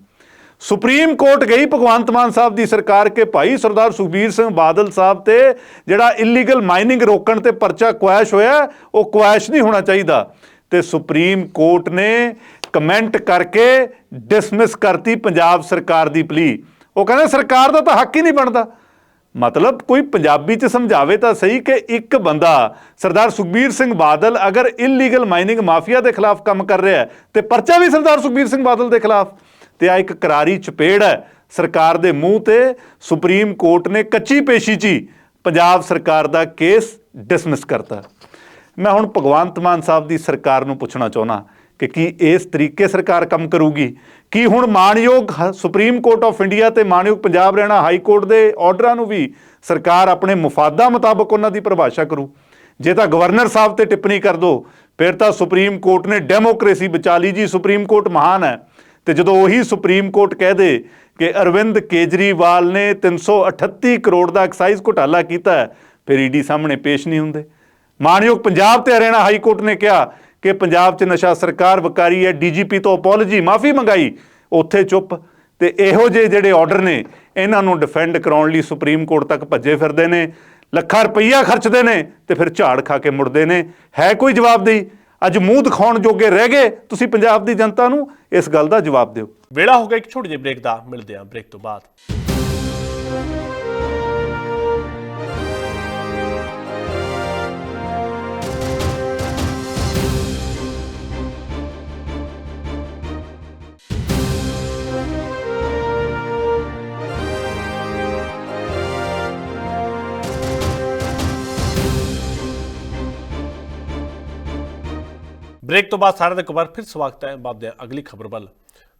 ਸੁਪਰੀਮ ਕੋਰਟ ਗਈ ਭਗਵੰਤ ਮਾਨ ਸਾਹਿਬ ਦੀ ਸਰਕਾਰ ਕੇ ਭਾਈ ਸਰਦਾਰ ਸੁਖਬੀਰ ਸਿੰਘ ਬਾਦਲ ਸਾਹਿਬ ਤੇ, ਜਿਹੜਾ ਇਲੀਗਲ ਮਾਈਨਿੰਗ ਰੋਕਣ ਤੇ ਪਰਚਾ ਕੁਐਸ਼ ਹੋਇਆ, ਉਹ ਕੁਐਸ਼ ਨਹੀਂ ਹੋਣਾ ਚਾਹੀਦਾ। ਤੇ ਸੁਪਰੀਮ ਕੋਰਟ ਨੇ ਕਮੈਂਟ ਕਰਕੇ ਡਿਸਮਿਸ ਕਰਤੀ ਪੰਜਾਬ ਸਰਕਾਰ ਦੀ ਪਲੀ। ਉਹ ਕਹਿੰਦੇ ਸਰਕਾਰ ਦਾ ਤਾਂ ਹੱਕ ਹੀ ਨਹੀਂ ਬਣਦਾ। ਮਤਲਬ ਕੋਈ ਪੰਜਾਬੀ ਚ ਸਮਝਾਵੇ ਤਾਂ ਸਹੀ ਕਿ ਇੱਕ ਬੰਦਾ, ਸਰਦਾਰ ਸੁਖਬੀਰ ਸਿੰਘ ਬਾਦਲ ਅਗਰ ਇਲੀਗਲ ਮਾਈਨਿੰਗ ਮਾਫੀਆ ਦੇ ਖਿਲਾਫ ਕੰਮ ਕਰ ਰਿਹਾ ਹੈ, ਤੇ ਪਰਚਾ ਵੀ ਸਰਦਾਰ ਸੁਖਬੀਰ ਸਿੰਘ ਬਾਦਲ ਦੇ ਖਿਲਾਫ। ਤੇ ਆ ਇੱਕ ਕਰਾਰੀ ਚਪੇੜ ਹੈ, ਸਰਕਾਰ ਦੇ ਮੂੰਹ ਤੇ ਸੁਪਰੀਮ ਕੋਰਟ ਨੇ ਕੱਚੀ ਪੇਸ਼ੀ 'ਚ ਹੀ ਪੰਜਾਬ ਸਰਕਾਰ ਦਾ ਕੇਸ ਡਿਸਮਿਸ ਕਰਤਾ। ਮੈਂ ਹੁਣ ਭਗਵੰਤ ਮਾਨ ਸਾਹਿਬ ਦੀ ਸਰਕਾਰ ਨੂੰ ਪੁੱਛਣਾ ਚਾਹੁੰਦਾ ਕਿ ਕੀ ਇਸ ਤਰੀਕੇ ਸਰਕਾਰ ਕੰਮ ਕਰੂਗੀ? ਕੀ ਹੁਣ ਮਾਨਯੋਗ ਹ- ਸੁਪਰੀਮ ਕੋਰਟ ਆਫ ਇੰਡੀਆ ਤੇ ਮਾਨਯੋਗ ਪੰਜਾਬ ਹਰਿਆਣਾ ਹਾਈ ਕੋਰਟ ਦੇ ਆਰਡਰਾਂ ਨੂੰ ਵੀ ਸਰਕਾਰ ਆਪਣੇ ਮੁਫਾਦਾਂ ਮੁਤਾਬਕ ਉਹਨਾਂ ਦੀ ਪਰਿਭਾਸ਼ਾ ਕਰੂ? ਜੇ ਤਾਂ ਗਵਰਨਰ ਸਾਹਿਬ ਤੇ ਟਿੱਪਣੀ ਕਰ ਦੋ ਫਿਰ ਤਾਂ ਸੁਪਰੀਮ ਕੋਰਟ ਨੇ ਡੈਮੋਕ੍ਰੇਸੀ ਬਚਾ ਲਈ ਜੀ। ਸੁਪਰੀਮ ਕੋਰਟ ਮਹਾਨ ਹੈ। ਤੇ ਜਦੋਂ ਉਹੀ ਸੁਪਰੀਮ ਕੋਰਟ ਕਹਿ ਦੇ ਕਿ ਅਰਵਿੰਦ ਕੇਜਰੀਵਾਲ ਨੇ 338 ਕਰੋੜ ਦਾ ਐਕਸਾਈਜ਼ ਘੁਟਾਲਾ ਕੀਤਾ ਹੈ, ਫਿਰ ਈਡੀ ਸਾਹਮਣੇ ਪੇਸ਼ ਨਹੀਂ ਹੁੰਦੇ। ਮਾਨਯੋਗ ਪੰਜਾਬ ਤੇ ਹਰਿਆਣਾ ਹਾਈ ਕੋਰਟ ਨੇ ਕਿਹਾ ਕਿ ਪੰਜਾਬ 'ਚ ਨਸ਼ਾ ਸਰਕਾਰ ਵਕਾਰੀ ਹੈ, ਡੀਜੀਪੀ ਤੋਂ ਅਪੋਲੋਜੀ ਮਾਫੀ ਮੰਗਾਈ, ਉੱਥੇ ਚੁੱਪ। ਤੇ ਇਹੋ ਜਿਹੇ ਜਿਹੜੇ ਆਰਡਰ ਨੇ, ਇਹਨਾਂ ਨੂੰ ਡਿਫੈਂਡ ਕਰਾਉਣ ਲਈ ਸੁਪਰੀਮ ਕੋਰਟ ਤੱਕ ਭੱਜੇ ਫਿਰਦੇ ਨੇ, ਲੱਖਾਂ ਰੁਪਈਆ ਖਰਚਦੇ ਨੇ ਤੇ ਫਿਰ ਝਾੜ ਖਾ ਕੇ ਮੁੜਦੇ ਨੇ। ਹੈ ਕੋਈ ਜਵਾਬਦੇਹੀ? ਅੱਜ ਮੂੰਹ ਦਿਖਾਉਣ ਜੋਗੇ ਰਹਿ ਗਏ ਤੁਸੀਂ ਪੰਜਾਬ ਦੀ ਜਨਤਾ ਨੂੰ, ਇਸ ਗੱਲ ਦਾ ਜਵਾਬ ਦਿਓ। ਵੇਲਾ ਹੋ ਗਿਆ ਇੱਕ ਛੋਟੇ ਜਿਹੇ ਬ੍ਰੇਕ ਦਾ, ਮਿਲਦੇ ਹਾਂ ਬ੍ਰੇਕ ਤੋਂ ਬਾਅਦ। ਬ੍ਰੇਕ ਤੋਂ ਬਾਅਦ ਸਾਰਿਆਂ ਦਾ ਇੱਕ ਵਾਰ ਫਿਰ ਸਵਾਗਤ ਹੈ ਬਾਬਦੇ ਅਗਲੀ ਖਬਰ ਵੱਲ।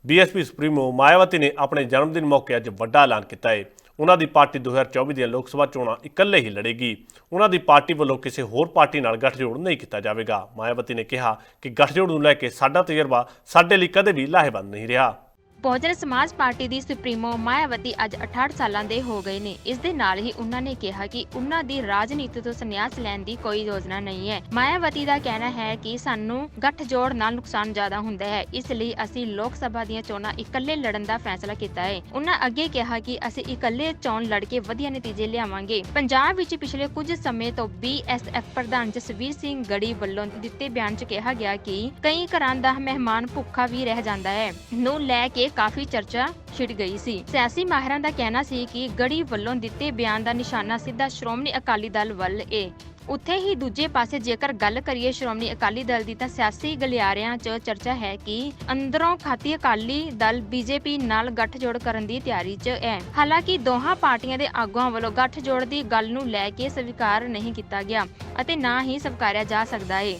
ਬੀਐਸਪੀ ਸੁਪਰੀਮੋ ਮਾਇਆਵਤੀ ਨੇ ਆਪਣੇ ਜਨਮ ਦਿਨ ਮੌਕੇ ਅੱਜ ਵੱਡਾ ਐਲਾਨ ਕੀਤਾ ਹੈ ਉਹਨਾਂ ਦੀ ਪਾਰਟੀ 2024 ਦੀਆਂ ਲੋਕ ਸਭਾ ਚੋਣਾਂ ਇਕੱਲੇ ਹੀ ਲੜੇਗੀ। ਉਹਨਾਂ ਦੀ ਪਾਰਟੀ ਵੱਲੋਂ ਕਿਸੇ ਹੋਰ ਪਾਰਟੀ ਨਾਲ ਗੱਠਜੋੜ ਨਹੀਂ ਕੀਤਾ ਜਾਵੇਗਾ। ਮਾਇਆਵਤੀ ਨੇ ਕਿਹਾ ਕਿ ਗੱਠਜੋੜ ਨੂੰ ਲੈ ਕੇ ਸਾਡਾ ਤਜਰਬਾ ਸਾਡੇ ਲਈ ਕਦੇ ਵੀ ਲਾਹੇਵੰਦ ਨਹੀਂ ਰਿਹਾ। ਬਹੁਜਨ ਸਮਾਜ ਪਾਰਟੀ ਦੀ ਸੁਪਰੀਮੋ ਮਾਇਆਵਤੀ ਅੱਜ 68 ਸਾਲਾਂ ਦੇ ਹੋ ਗਏ ਨੇ। ਇਸ ਦੇ ਨਾਲ ਹੀ ਉਹਨਾਂ ਨੇ ਕਿਹਾ ਕਿ ਉਹਨਾਂ ਦੀ ਰਾਜਨੀਤੀ ਤੋਂ ਸੰਨਿਆਸ ਲੈਣ ਦੀ ਕੋਈ ਯੋਜਨਾ ਨਹੀਂ ਹੈ। ਮਾਇਆਵਤੀ ਦਾ ਕਹਿਣਾ ਹੈ ਕਿ ਸਾਨੂੰ ਗੱਠਜੋੜ ਨਾਲ ਨੁਕਸਾਨ ਜ਼ਿਆਦਾ ਹੁੰਦਾ ਹੈ। ਇਸ ਲਈ ਅਸੀਂ ਲੋਕ ਸਭਾ ਦੀਆਂ ਚੋਣਾਂ ਇਕੱਲੇ ਲੜਨ ਦਾ ਫੈਸਲਾ ਕੀਤਾ ਹੈ। ਉਹਨਾਂ ਅੱਗੇ ਕਿਹਾ ਕਿ ਅਸੀਂ ਇਕੱਲੇ ਚੋਣ ਲੜ ਕੇ ਵਧੀਆ ਨਤੀਜੇ ਲਿਆਵਾਂਗੇ। ਪੰਜਾਬ ਵਿੱਚ ਪਿਛਲੇ ਕੁਝ ਸਮੇਂ ਤੋਂ ਬੀਐਸਐਫ ਪ੍ਰਧਾਨ ਜਸਵੀਰ ਸਿੰਘ ਗੜੀ ਵੱਲੋਂ ਦਿੱਤੇ ਬਿਆਨ 'ਚ ਕਿਹਾ ਗਿਆ ਕਿ ਕਈ ਘਰਾਂ ਦਾ ਮਹਿਮਾਨ ਭੁੱਖਾ ਵੀ ਰਹਿ ਜਾਂਦਾ ਹੈ। ਨੂੰ ਲੈ ਕੇ ਕਾਫੀ ਚਰਚਾ ਛਿੜ ਗਈ ਸੀ। ਸਿਆਸੀ ਮਾਹਿਰਾਂ ਦਾ ਕਹਿਣਾ ਸੀ ਕਿ ਗੜੀ ਵੱਲੋਂ ਦਿੱਤੇ ਬਿਆਨ ਦਾ ਨਿਸ਼ਾਨਾ ਸਿੱਧਾ ਸ਼੍ਰੋਮਣੀ ਅਕਾਲੀ ਦਲ ਵੱਲ ਏ। ਉੱਥੇ ਹੀ ਦੂਜੇ ਪਾਸੇ ਜੇਕਰ ਗੱਲ ਕਰੀਏ ਸ਼੍ਰੋਮਣੀ ਅਕਾਲੀ ਦਲ ਦੀ ਤਾਂ ਸਿਆਸੀ ਗਲਿਆਰਿਆਂ 'ਚ ਚਰਚਾ ਹੈ ਕਿ ਅੰਦਰੋਂ ਖਾਤੀ ਅਕਾਲੀ ਦਲ ਬੀਜੇਪੀ ਨਾਲ ਗੱਠਜੋੜ ਕਰਨ ਦੀ ਤਿਆਰੀ 'ਚ ਹੈ। ਹਾਲਾਂਕਿ ਦੋਹਾਂ ਪਾਰਟੀਆਂ ਦੇ ਆਗੂਆਂ ਵੱਲੋਂ ਗੱਠਜੋੜ ਦੀ ਗੱਲ ਨੂੰ ਲੈ ਕੇ ਸਵੀਕਾਰ ਨਹੀਂ ਕੀਤਾ ਗਿਆ ਅਤੇ ਨਾ ਹੀ ਸਵਕਾਰਿਆ ਜਾ ਸਕਦਾ ਹੈ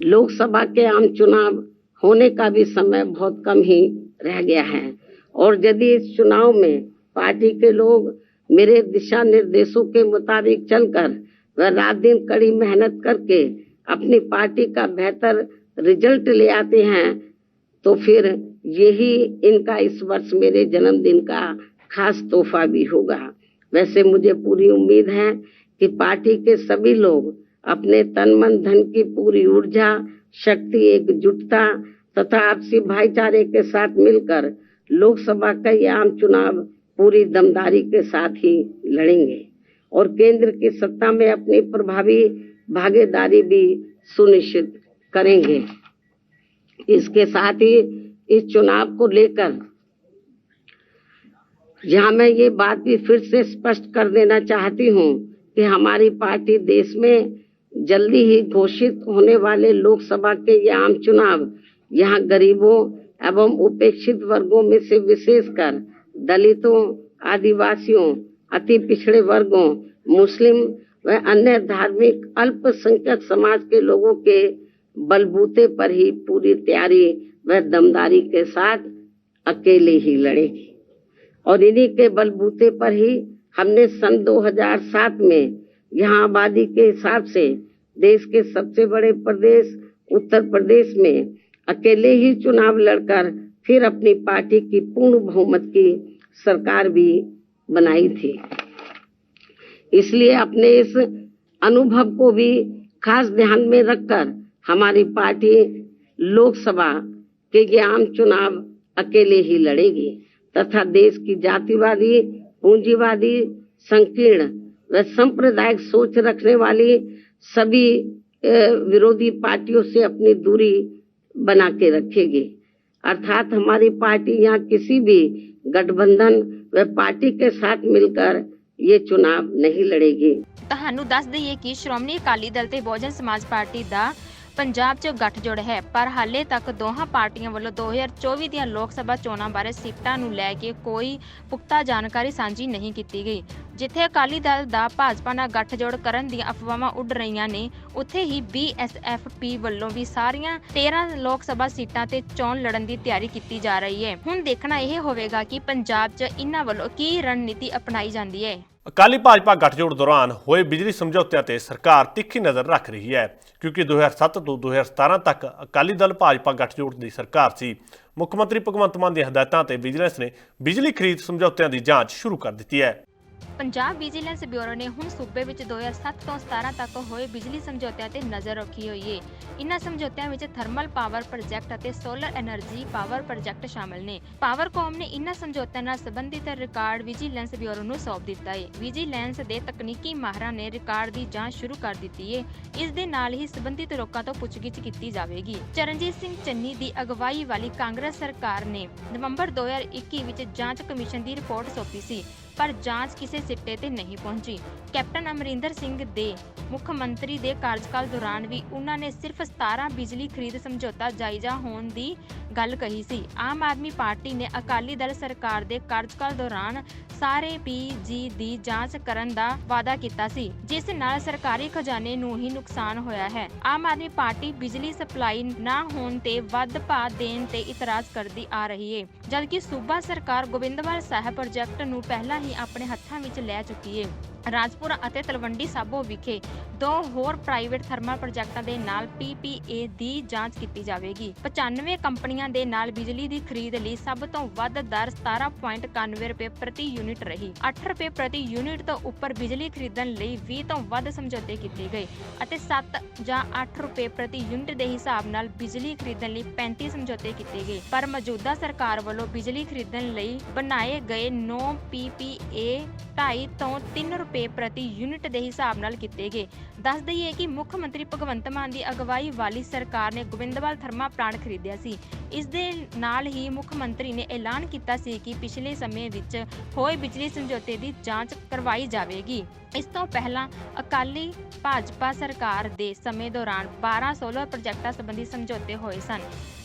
ਲੋਕ ਸਭਾ ਕੇ ਆਮ ਚੁਣਾਵ होने का भी समय बहुत कम ही रह गया है। और यदि इस चुनाव में पार्टी के लोग मेरे दिशा निर्देशों के मुताबिक चलकर व रात दिन कड़ी मेहनत करके अपनी पार्टी का बेहतर रिज़ल्ट ले आते हैं तो फिर यही इनका इस वर्ष मेरे जन्मदिन का खास तोहफा भी होगा। वैसे मुझे पूरी उम्मीद है कि पार्टी के सभी लोग अपने तन मन धन की पूरी ऊर्जा शक्ति, एकजुटता तथा आपसी भाईचारे के साथ मिलकर लोकसभा का ये आम चुनाव पूरी दमदारी के साथ ही लड़ेंगे। और केंद्र की सत्ता में अपनी प्रभावी भागीदारी भी सुनिश्चित करेंगे। इसके साथ ही इस चुनाव को लेकर यहाँ मैं ये बात भी फिर से स्पष्ट कर देना चाहती हूँ कि हमारी पार्टी देश में जल्दी ही घोषित होने वाले लोकसभा के ये आम चुनाव यहाँ गरीबों एवं उपेक्षित वर्गों में से विशेषकर दलितों, आदिवासियों, अति पिछड़े वर्गों, मुस्लिम व अन्य धार्मिक अल्पसंख्यक समाज के लोगों के बलबूते पर ही पूरी तैयारी व दमदारी के साथ अकेले ही लड़ेगी। और इन्हीं के बलबूते पर ही हमने सन 2007 में यहाँ आबादी के हिसाब से देश के सबसे बड़े प्रदेश, उत्तर प्रदेश में अकेले ही चुनाव लड़कर फिर अपनी पार्टी की पूर्ण बहुमत की सरकार भी बनाई थी। इसलिए अपने इस अनुभव को भी खास ध्यान में रखकर हमारी पार्टी लोकसभा के आम चुनाव अकेले ही लड़ेगी तथा देश की जातिवादी, पूंजीवादी, संकीर्ण व सांप्रदायिक सोच रखने वाली सभी अ, विरोधी पार्टियों से अपनी दूरी बना के रखेगी अर्थात हमारी पार्टी यहाँ किसी भी गठबंधन व पार्टी के साथ मिलकर ये चुनाव नहीं लड़ेगी ਤੁਹਾਨੂੰ ਦੱਸ ਦਈਏ ਕਿ ਸ਼੍ਰੋਮਣੀ ਅਕਾਲੀ ਦਲ ਤੇ ਬਹੁਜਨ ਸਮਾਜ ਪਾਰਟੀ ਦਾ ਪੰਜਾਬ 'ਚ ਗੱਠਜੋੜ ਹੈ, ਪਰ ਹਾਲੇ ਤੱਕ ਦੋਹਾਂ ਪਾਰਟੀਆਂ ਵੱਲੋਂ 2024 ਦੀਆਂ ਲੋਕ ਸਭਾ ਚੋਣਾਂ ਬਾਰੇ ਸੀਟਾਂ ਨੂੰ ਲੈ ਕੇ ਕੋਈ ਪੁਖਤਾ ਜਾਣਕਾਰੀ ਸਾਂਝੀ ਨਹੀਂ ਕੀਤੀ ਗਈ। ਜਿੱਥੇ ਅਕਾਲੀ ਦਲ ਦਾ ਭਾਜਪਾ ਨਾਲ ਗੱਠਜੋੜ ਕਰਨ ਦੀਆਂ ਅਫਵਾਹਾਂ ਉੱਡ ਰਹੀਆਂ ਨੇ, ਉੱਥੇ ਹੀ ਬੀਐਸਐਫਪੀ ਵੱਲੋਂ ਵੀ ਸਾਰੀਆਂ 13 ਲੋਕ ਸਭਾ ਸੀਟਾਂ ਤੇ ਚੋਣ ਲੜਨ ਦੀ ਤਿਆਰੀ ਕੀਤੀ ਜਾ ਰਹੀ ਹੈ। ਹੁਣ ਦੇਖਣਾ ਇਹ ਹੋਵੇਗਾ ਕਿ ਪੰਜਾਬ 'ਚ ਇਹਨਾਂ ਵੱਲੋਂ ਕੀ ਰਣਨੀਤੀ ਅਪਣਾਈ ਜਾਂਦੀ ਹੈ। ਅਕਾਲੀ ਭਾਜਪਾ ਗੱਠਜੋੜ ਦੌਰਾਨ ਹੋਏ ਬਿਜਲੀ ਸਮਝੌਤਿਆਂ ਤੇ ਸਰਕਾਰ ਤਿੱਖੀ ਨਜ਼ਰ ਰੱਖ ਰਹੀ ਹੈ, ਕਿਉਂਕਿ 2007 ਤੋਂ 2017 ਤੱਕ ਅਕਾਲੀ ਦਲ ਭਾਜਪਾ ਗੱਠਜੋੜ ਦੀ ਸਰਕਾਰ ਸੀ। ਮੁੱਖ ਮੰਤਰੀ ਭਗਵੰਤ ਮਾਨ ਦੀਆਂ ਹਦਾਇਤਾਂ ਤੇ ਵਿਜੀਲੈਂਸ ਨੇ ਬਿਜਲੀ ਖਰੀਦ ਸਮਝੌਤਿਆਂ ਦੀ ਜਾਂਚ ਸ਼ੁਰੂ ਕਰ ਦਿੱਤੀ ਹੈ। ਪੰਜਾਬ ਵਿਜੀਲੈਂਸ ਬਿਊਰੋ ਨੇ ਹੁਣ ਸੂਬੇ ਵਿੱਚ 2007 ਤੋਂ 17 ਤੱਕ ਹੋਏ ਬਿਜਲੀ ਸਮਝੌਤਿਆਂ ਤੇ ਨਜ਼ਰ ਰੱਖੀ ਹੋਈ ਹੈ ਇਨ੍ਹਾਂ ਸਮਝੌਤਿਆਂ ਵਿੱਚ ਥਰਮਲ ਪਾਵਰ ਪ੍ਰੋਜੈਕਟ ਅਤੇ ਸੋਲਰ એનર્ਜੀ ਪਾਵਰ ਪ੍ਰੋਜੈਕਟ ਸ਼ਾਮਲ ਨੇ। ਪਾਵਰਕੌਮ ਨੇ ਇਨ੍ਹਾਂ ਸਮਝੌਤਿਆਂ ਨਾਲ ਸੰਬੰਧਿਤ ਰਿਕਾਰਡ ਵਿਜੀਲੈਂਸ ਬਿਊਰੋ ਨੂੰ ਸੌਂਪ ਦਿੱਤਾ ਹੈ ਵਿਜੀਲੈਂਸ ਦੇ ਤਕਨੀਕੀ ਮਾਹਰਾਂ ਨੇ ਰਿਕਾਰਡ ਦੀ ਜਾਂਚ ਸ਼ੁਰੂ ਕਰ ਦਿੱਤੀ ਹੈ ਇਸ ਦੇ ਨਾਲ ਹੀ ਸੰਬੰਧਿਤ ਲੋਕਾਂ ਤੋਂ ਪੁੱਛਗਿੱਛ ਕੀਤੀ ਜਾਵੇਗੀ। ਚਰਨਜੀਤ ਸਿੰਘ ਚੰਨੀ ਦੀ ਅਗਵਾਈ ਵਾਲੀ ਕਾਂਗਰਸ ਸਰਕਾਰ ਨੇ ਨਵੰਬਰ 2021 ਵਿੱਚ ਜਾਂਚ ਕਮਿਸ਼ਨ ਦੀ ਰਿਪੋਰਟ ਸੌਂਪੀ ਸੀ। ਪਰ ਜਾਂਚ ਕਿਸੇ ਸਿੱਟੇ ਤੇ ਨਹੀਂ ਪਹੁੰਚੀ। ਕੈਪਟਨ ਅਮਰਿੰਦਰ ਸਿੰਘ ਦੇ ਮੁੱਖ ਮੰਤਰੀ ਦੇ ਕਾਰਜਕਾਲ ਦੌਰਾਨ ਵੀ ਉਹਨਾਂ ਨੇ ਸਿਰਫ 17 ਬਿਜਲੀ ਖਰੀਦ ਸਮਝੌਤਾ ਜਾਇਜ਼ਾ ਹੋਣ ਦੀ ਗੱਲ ਕਹੀ ਸੀ। ਆਮ ਆਦਮੀ ਪਾਰਟੀ ਨੇ ਅਕਾਲੀ ਦਲ ਸਰਕਾਰ ਦੇ ਕਾਰਜਕਾਲ ਦੌਰਾਨ ਸਾਰੇ ਪੀਜੀ ਦੀ ਜਾਂਚ ਕਰਨ ਦਾ ਵਾਅਦਾ ਕੀਤਾ ਸੀ, ਜਿਸ ਨਾਲ ਸਰਕਾਰੀ ਖਜ਼ਾਨੇ ਨੂੰ ਹੀ ਨੁਕਸਾਨ ਹੋਇਆ ਹੈ। ਆਮ ਆਦਮੀ ਪਾਰਟੀ ਬਿਜਲੀ ਸਪਲਾਈ ਨਾ ਹੋਣ ਤੇ ਵੱਧ ਭਾਅ ਦੇਣ ਤੇ ਇਤਰਾਜ਼ ਕਰਦੀ ਆ ਰਹੀ ਹੈ ਜਦਕਿ ਸੂਬਾ ਸਰਕਾਰ ਗੋਬਿੰਦਵਾਲ ਸਾਹਿਬ ਪ੍ਰੋਜੈਕਟ ਨੂੰ ਪਹਿਲਾਂ ਹੀ ਆਪਣੇ ਹੱਥਾਂ ਵਿੱਚ ਲੈ ਚੁੱਕੀ ਹੈ ਰਾਜਪੁਰਾ ਅਤੇ ਤਲਵੰਡੀ ਸਾਬੋ ਵਿਖੇ ਦੋ ਹੋਰ ਪ੍ਰਾਈਵੇਟ ਥਰਮਲ ਪ੍ਰੋਜੈਕਟਾਂ ਦੇ ਨਾਲ ਪੀਪੀਏ ਦੀ ਜਾਂਚ ਕੀਤੀ ਜਾਵੇਗੀ। 95 ਕੰਪਨੀਆਂ ਦੇ ਨਾਲ ਬਿਜਲੀ ਦੀ ਖਰੀਦ ਲਈ ਸਭ ਤੋਂ ਵੱਧ ਦਰ 17.91 ਰੁਪਏ ਪ੍ਰਤੀ ਯੂਨਿਟ ਰਹੀ। 8 ਰੁਪਏ ਪ੍ਰਤੀ ਯੂਨਿਟ ਤੋਂ ਉੱਪਰ ਬਿਜਲੀ ਖਰੀਦਣ ਲਈ 20 ਤੋਂ ਵੱਧ ਸਮਝੌਤੇ ਕੀਤੇ ਗਏ ਅਤੇ 7 ਜਾਂ 8 ਰੁਪਏ ਪ੍ਰਤੀ ਯੂਨਿਟ ਦੇ ਹਿਸਾਬ ਨਾਲ ਬਿਜਲੀ ਖਰੀਦਣ ਲਈ 35 ਸਮਝੌਤੇ ਕੀਤੇ ਗਏ। ਪਰ ਮੌਜੂਦਾ ਸਰਕਾਰ ਵੱਲੋਂ ਬਿਜਲੀ ਖਰੀਦਣ ਲਈ ਬਣਾਏ ਗਏ 9 ਪੀਪੀਏ 2.5 ਤੋਂ 3 ਰੁਪਏ ਪ੍ਰਤੀ ਯੂਨਿਟ ਦੇ ਹਿਸਾਬ ਨਾਲ ਕੀਤੇ ਗਏ। ਦੱਸ ਦਈਏ ਕਿ ਮੁੱਖ ਮੰਤਰੀ ਭਗਵੰਤ ਮਾਨ ਦੀ ਅਗਵਾਈ ਵਾਲੀ ਸਰਕਾਰ ਨੇ ਗੋਬਿੰਦਵਾਲ ਥਰਮਾ ਪਲਾਂਟ ਖਰੀਦਿਆ ਸੀ। ਇਸ ਦੇ ਨਾਲ ਹੀ ਮੁੱਖ ਮੰਤਰੀ ਨੇ ਐਲਾਨ ਕੀਤਾ ਸੀ ਕਿ ਪਿਛਲੇ ਸਮੇਂ ਵਿੱਚ ਹੋਏ ਬਿਜਲੀ ਸਮਝੌਤੇ ਦੀ ਜਾਂਚ ਕਰਵਾਈ ਜਾਵੇਗੀ। ਇਸ ਤੋਂ ਪਹਿਲਾਂ ਅਕਾਲੀ ਭਾਜਪਾ ਸਰਕਾਰ ਦੇ ਸਮੇਂ ਦੌਰਾਨ 12 ਸੋਲਰ ਪ੍ਰੋਜੈਕਟਾਂ ਸੰਬੰਧੀ ਸਮਝੌਤੇ ਹੋਏ ਸਨ,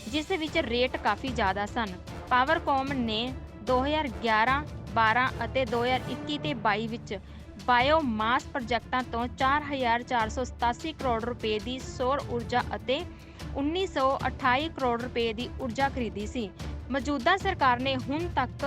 ਜਿਸ ਵਿੱਚ ਰੇਟ ਕਾਫੀ ਜ਼ਿਆਦਾ ਸਨ। ਪਾਵਰਕੌਮ ਨੇ 2011 12 ਅਤੇ 2021 ਤੇ 22 ਵਿੱਚ ਬਾਇਓਮਾਸ ਪ੍ਰੋਜੈਕਟਾਂ ਤੋਂ 4487 ਕਰੋੜ ਰੁਪਏ ਦੀ ਸੌਰ ਊਰਜਾ ਅਤੇ 1928 ਕਰੋੜ ਰੁਪਏ ਦੀ ਊਰਜਾ ਖਰੀਦੀ ਸੀ। ਮੌਜੂਦਾ ਸਰਕਾਰ ਨੇ ਹੁਣ ਤੱਕ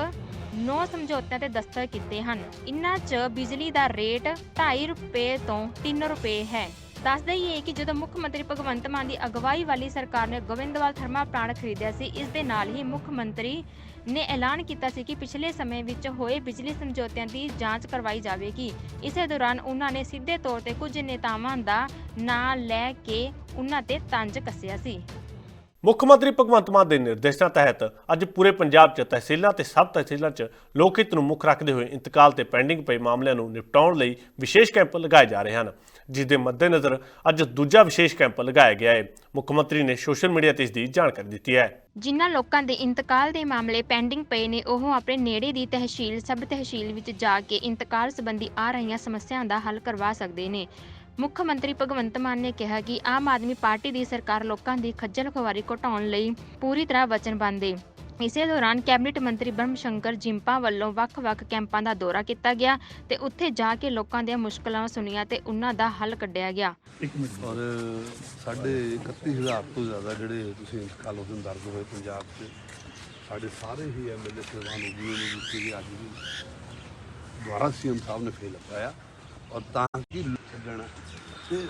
9 ਸਮਝੌਤਿਆਂ ਤੇ ਦਸਤਖਤ ਕੀਤੇ ਹਨ। ਇਨ੍ਹਾਂ 'ਚ ਬਿਜਲੀ ਦਾ ਰੇਟ 2.5 ਰੁਪਏ ਤੋਂ 3 ਰੁਪਏ ਹੈ। ਦੱਸ ਦਈਏ ਕਿ ਜਦੋਂ ਮੁੱਖ ਮੰਤਰੀ ਭਗਵੰਤ ਮਾਨ ਦੀ ਅਗਵਾਈ ਵਾਲੀ ਸਰਕਾਰ ਨੇ ਗੋਬਿੰਦਵਾਲ ਥਰਮਲ ਪਲਾਂਟ ਖਰੀਦਿਆ ਸੀ, ਇਸ ਦੇ ਨਾਲ ਹੀ ਮੁੱਖ ਮੰਤਰੀ ਨੇ ਐਲਾਨ ਕੀਤਾ ਸੀ ਕਿ ਪਿਛਲੇ ਸਮੇਂ ਵਿੱਚ ਹੋਏ ਬਿਜਲੀ ਸਮਝੌਤਿਆਂ ਦੀ ਜਾਂਚ ਕਰਵਾਈ ਜਾਵੇਗੀ। ਇਸੇ ਦੌਰਾਨ ਉਹਨਾਂ ਨੇ ਸਿੱਧੇ ਤੌਰ ਤੇ ਕੁਝ ਨੇਤਾਵਾਂ ਦਾ ਨਾਂ ਲੈ ਕੇ ਉਹਨਾਂ ਤੇ ਤੰਜ ਕੱਸਿਆ ਸੀ। ਮੁੱਖ ਮੰਤਰੀ ਭਗਵੰਤ ਮਾਨ ਦੇ ਨਿਰਦੇਸ਼ਾਂ ਤਹਿਤ ਅੱਜ ਪੂਰੇ ਪੰਜਾਬ 'ਚ ਤਹਿਸੀਲਾਂ ਤੇ ਸਬ ਤਹਿਸੀਲਾਂ 'ਚ ਲੋਕ ਹਿੱਤ ਨੂੰ ਮੁੱਖ ਰੱਖਦੇ ਹੋਏ ਇੰਤਕਾਲ ਤੇ ਪੈਂਡਿੰਗ ਪਏ ਮਾਮਲਿਆਂ ਨੂੰ ਨਿਪਟਾਉਣ ਲਈ ਵਿਸ਼ੇਸ਼ ਕੈਂਪ ਲਗਾਏ ਜਾ ਰਹੇ ਹਨ। ਜਿਸ ਦੇ ਮੱਦੇਨਜ਼ਰ ਅੱਜ ਦੂਜਾ ਵਿਸ਼ੇਸ਼ ਕੈਂਪ ਲਗਾਇਆ ਗਿਆ ਹੈ। ਮੁੱਖ ਮੰਤਰੀ ਨੇ ਸੋਸ਼ਲ ਮੀਡੀਆ ਤੇ ਇਸ ਦੀ ਜਾਣਕਾਰੀ ਦਿੱਤੀ ਹੈ। ਜਿਨ੍ਹਾਂ ਲੋਕਾਂ ਦੇ ਇੰਤਕਾਲ ਦੇ ਮਾਮਲੇ ਪੈਂਡਿੰਗ ਪਏ ਨੇ, ਉਹ ਆਪਣੇ ਨੇੜੇ ਦੀ ਤਹਿਸੀਲ, ਸਬ ਤਹਿਸੀਲ ਵਿੱਚ ਜਾ ਕੇ ਇੰਤਕਾਲ ਸੰਬੰਧੀ ਆ ਰਹੀਆਂ ਸਮੱਸਿਆਵਾਂ ਦਾ ਹੱਲ ਕਰਵਾ ਸਕਦੇ ਨੇ। ਮੁੱਖ ਮੰਤਰੀ ਭਗਵੰਤ ਮਾਨ ਨੇ ਕਿਹਾ ਕਿ ਆਮ ਆਦਮੀ ਪਾਰਟੀ ਦੀ ਸਰਕਾਰ ਲੋਕਾਂ ਦੀ ਖੱਜਲ ਖੁਆਰੀ ਘਟਾਉਣ ਲਈ ਪੂਰੀ ਤਰ੍ਹਾਂ ਵਚਨਬੱਧ ਹੈ ਇਸੇ ਦੌਰਾਨ ਕੈਬਨਿਟ ਮੰਤਰੀ ਬ੍ਰਹਮ ਸ਼ੰਕਰ ਜਿੰਪਾ ਵੱਲੋਂ ਵੱਖ-ਵੱਖ ਕੈਂਪਾਂ ਦਾ ਦੌਰਾ ਕੀਤਾ ਗਿਆ ਤੇ ਉੱਥੇ ਜਾ ਕੇ ਲੋਕਾਂ ਦੀਆਂ ਮੁਸ਼ਕਲਾਂ ਸੁਣੀਆਂ ਤੇ ਉਹਨਾਂ ਦਾ ਹੱਲ ਕੱਢਿਆ ਗਿਆ। ਔਰ ਸਾਡੇ 31000 ਤੋਂ ਜ਼ਿਆਦਾ ਜਿਹੜੇ ਤੁਸੀਂ ਇੰਤਕਾਲ ਉਹਦੇ ਦਰਜ ਹੋਏ ਪੰਜਾਬ 'ਚ ਸਾਡੇ ਸਾਰੇ ਹੀ ਐਮਐਲਏ ਸਹਿਬਾਨ ਹੋ ਗਏ ਨੇ ਜਿੱਥੇ ਕਿ ਅੱਜ ਵੀ ਦੁਆਰਾ ਸੀਐਮ ਸਾਹਿਬ ਨੇ ਫੇਲ ਲਗਾਇਆ ਔਰ ਤਾਂ ਕਿ ਛੱਡਣਾ ਤੇ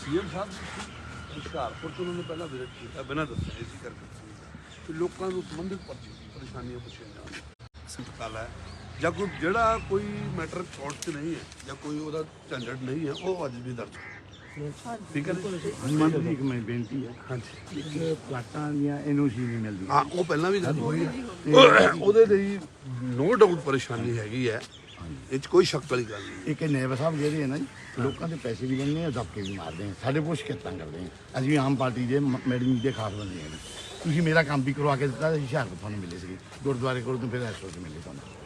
ਸੀਐਮ ਸਾਹਿਬ ਜੀ ਹੁਸ਼ਿਆਰਪੁਰ ਤੋਂ ਉਹਨਾਂ ਨੇ ਪਹਿਲਾਂ ਵਿਜ਼ਿਟ ਕੀਤਾ ਬਿਨਾਂ ਦੱਸਿਆ ਇਸੇ ਕਰਕੇ। ਤੇ ਲੋਕਾਂ ਨੂੰ ਸੰਬੰਧਿਤ ਪਰੇਸ਼ਾਨੀਆਂ ਪੁੱਛੀਆਂ ਜਾਣ। ਹੈ। ਜਾਂ ਕੋਈ ਜਿਹੜਾ ਕੋਈ ਮੈਟਰ ਕੋਰਟ 'ਚ ਨਹੀਂ ਹੈ ਜਾਂ ਕੋਈ ਉਹਦਾ ਝੰਡਟ ਨਹੀਂ ਹੈ ਉਹ ਅੱਜ ਵੀ ਦਰਜ ਹੋਇਆ ਠੀਕ ਹੈ ਜੀ? ਮੰਨ ਇੱਕ ਮੈਂ ਬੇਨਤੀ ਹੈ। ਹਾਂਜੀ। ਇੱਕ ਪਲਾਟਾਂ ਦੀਆਂ ਐਨਓਸੀ ਨਹੀਂ ਮਿਲਦੀ ਹਾਂ ਉਹ ਪਹਿਲਾਂ ਵੀ ਗੱਲ ਹੋਈ ਹੈ। ਉਹਦੇ ਲਈ ਨੋ ਡਾਊਟ ਪਰੇਸ਼ਾਨੀ ਹੈਗੀ ਹੈ। ਇਹ 'ਚ ਕੋਈ ਸ਼ੱਕ ਵਾਲੀ ਗੱਲ ਨਹੀਂ ਇੱਕ ਨੈਬ ਸਾਹਿਬ ਜਿਹੜੇ ਹੈ ਨਾ ਜੀ ਲੋਕਾਂ ਦੇ ਪੈਸੇ ਵੀ ਆ ਦਬਕੇ ਵੀ ਮਾਰਦੇ ਆ। ਸਾਡੇ ਕੋਲ ਸ਼ਿਕਾਇਤਾਂ ਕਰਦੇ ਆ। ਅਸੀਂ ਆਮ ਪਾਰਟੀ ਦੇ ਮੈਡਮ ਦੇ ਖਾਸ ਬੰਦੇ ਆ। ਤੁਸੀਂ ਮੇਰਾ ਕੰਮ ਵੀ ਕਰਵਾ ਕੇ ਦਿੱਤਾ ਸੀ ਹੁਸ਼ਿਆਰਪੁਰ ਤੁਹਾਨੂੰ ਮਿਲੇ ਸੀ ਗੁਰਦੁਆਰੇ ਕੋਲ ਤੋਂ ਫਿਰ ਐਸਓ ਚ ਮਿਲੇ ਤੁਹਾਨੂੰ।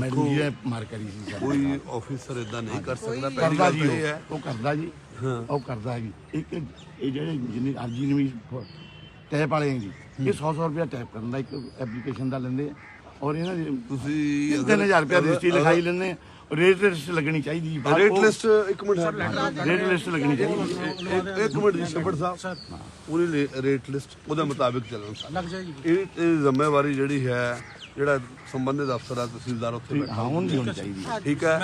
ਮੈਡਮ ਜੀ ਨੇ ਮਾਰ ਕਰੀ ਸੀ ਸਾਡੇ ਕੋਈ ਨਾਲ। ਆਫੀਸਰ ਇਦਾਂ ਨਹੀਂ ਕਰ ਸਕਦਾ ਪਹਿਲੀ ਕਰਦਾ ਗੱਲ ਜੀ ਤਾਂ ਇਹ ਉਹ। ਹੈ। ਉਹ ਕਰਦਾ ਜੀ। ਉਹ ਕਰਦਾ ਜੀ। ਇੱਕ ਇਹ ਜਿਹੜੇ ਜਿੰਨੇ ਅਰਜੀ ਨੂੰ ਵੀ ਟੈਪ ਵਾਲੇ ਆ ਜੀ ਇਹ 100 100 ਰੁਪਏ ਟੈਪ ਕਰਨ ਦਾ ਇੱਕ ਐਪਲੀਕੇਸ਼ਨ ਦਾ ਲੈਂਦੇ ਆ। ਔਰ ਇਹਨਾਂ ਦੀ ਤੁਸੀਂ ਤਿੰਨ ਹਜ਼ਾਰ ਰੁਪਏ ਰਜਿਸਟਰੀ ਲਿਖਾਈ ਲੈਂਦੇ ਆ। ਰੇਟ ਲਿਸਟ ਲੱਗਣੀ ਚਾਹੀਦੀ ਜੀ ਬਾਹਰ ਰੇਟ ਲਿਸਟ ਇੱਕ ਮਿੰਟ ਰੇਟ ਲਿਸਟ ਲੱਗਣੀ ਚਾਹੀਦੀ ਇੱਕ ਇੱਕ ਮਿੰਟ ਜੀ ਸ਼ਬਰ ਸਾਹਿਬ। ਪੂਰੀ ਰੇਟ ਲਿਸਟ ਉਹਦੇ ਮੁਤਾਬਿਕ ਚੱਲਣ ਲੱਗ ਜਾਏਗੀ। ਇਹ ਇਹ ਜ਼ਿੰਮੇਵਾਰੀ ਜਿਹੜੀ ਹੈ ਜਿਹੜਾ ਸੰਬੰਧਿਤ ਅਫਸਰ ਆ ਤਹਿਸੀਲਦਾਰ ਉੱਥੇ ਬੈਠਾ ਹਾਂ ਹੁਣ ਦੀ ਹੋਣੀ ਚਾਹੀਦੀ ਠੀਕ ਹੈ?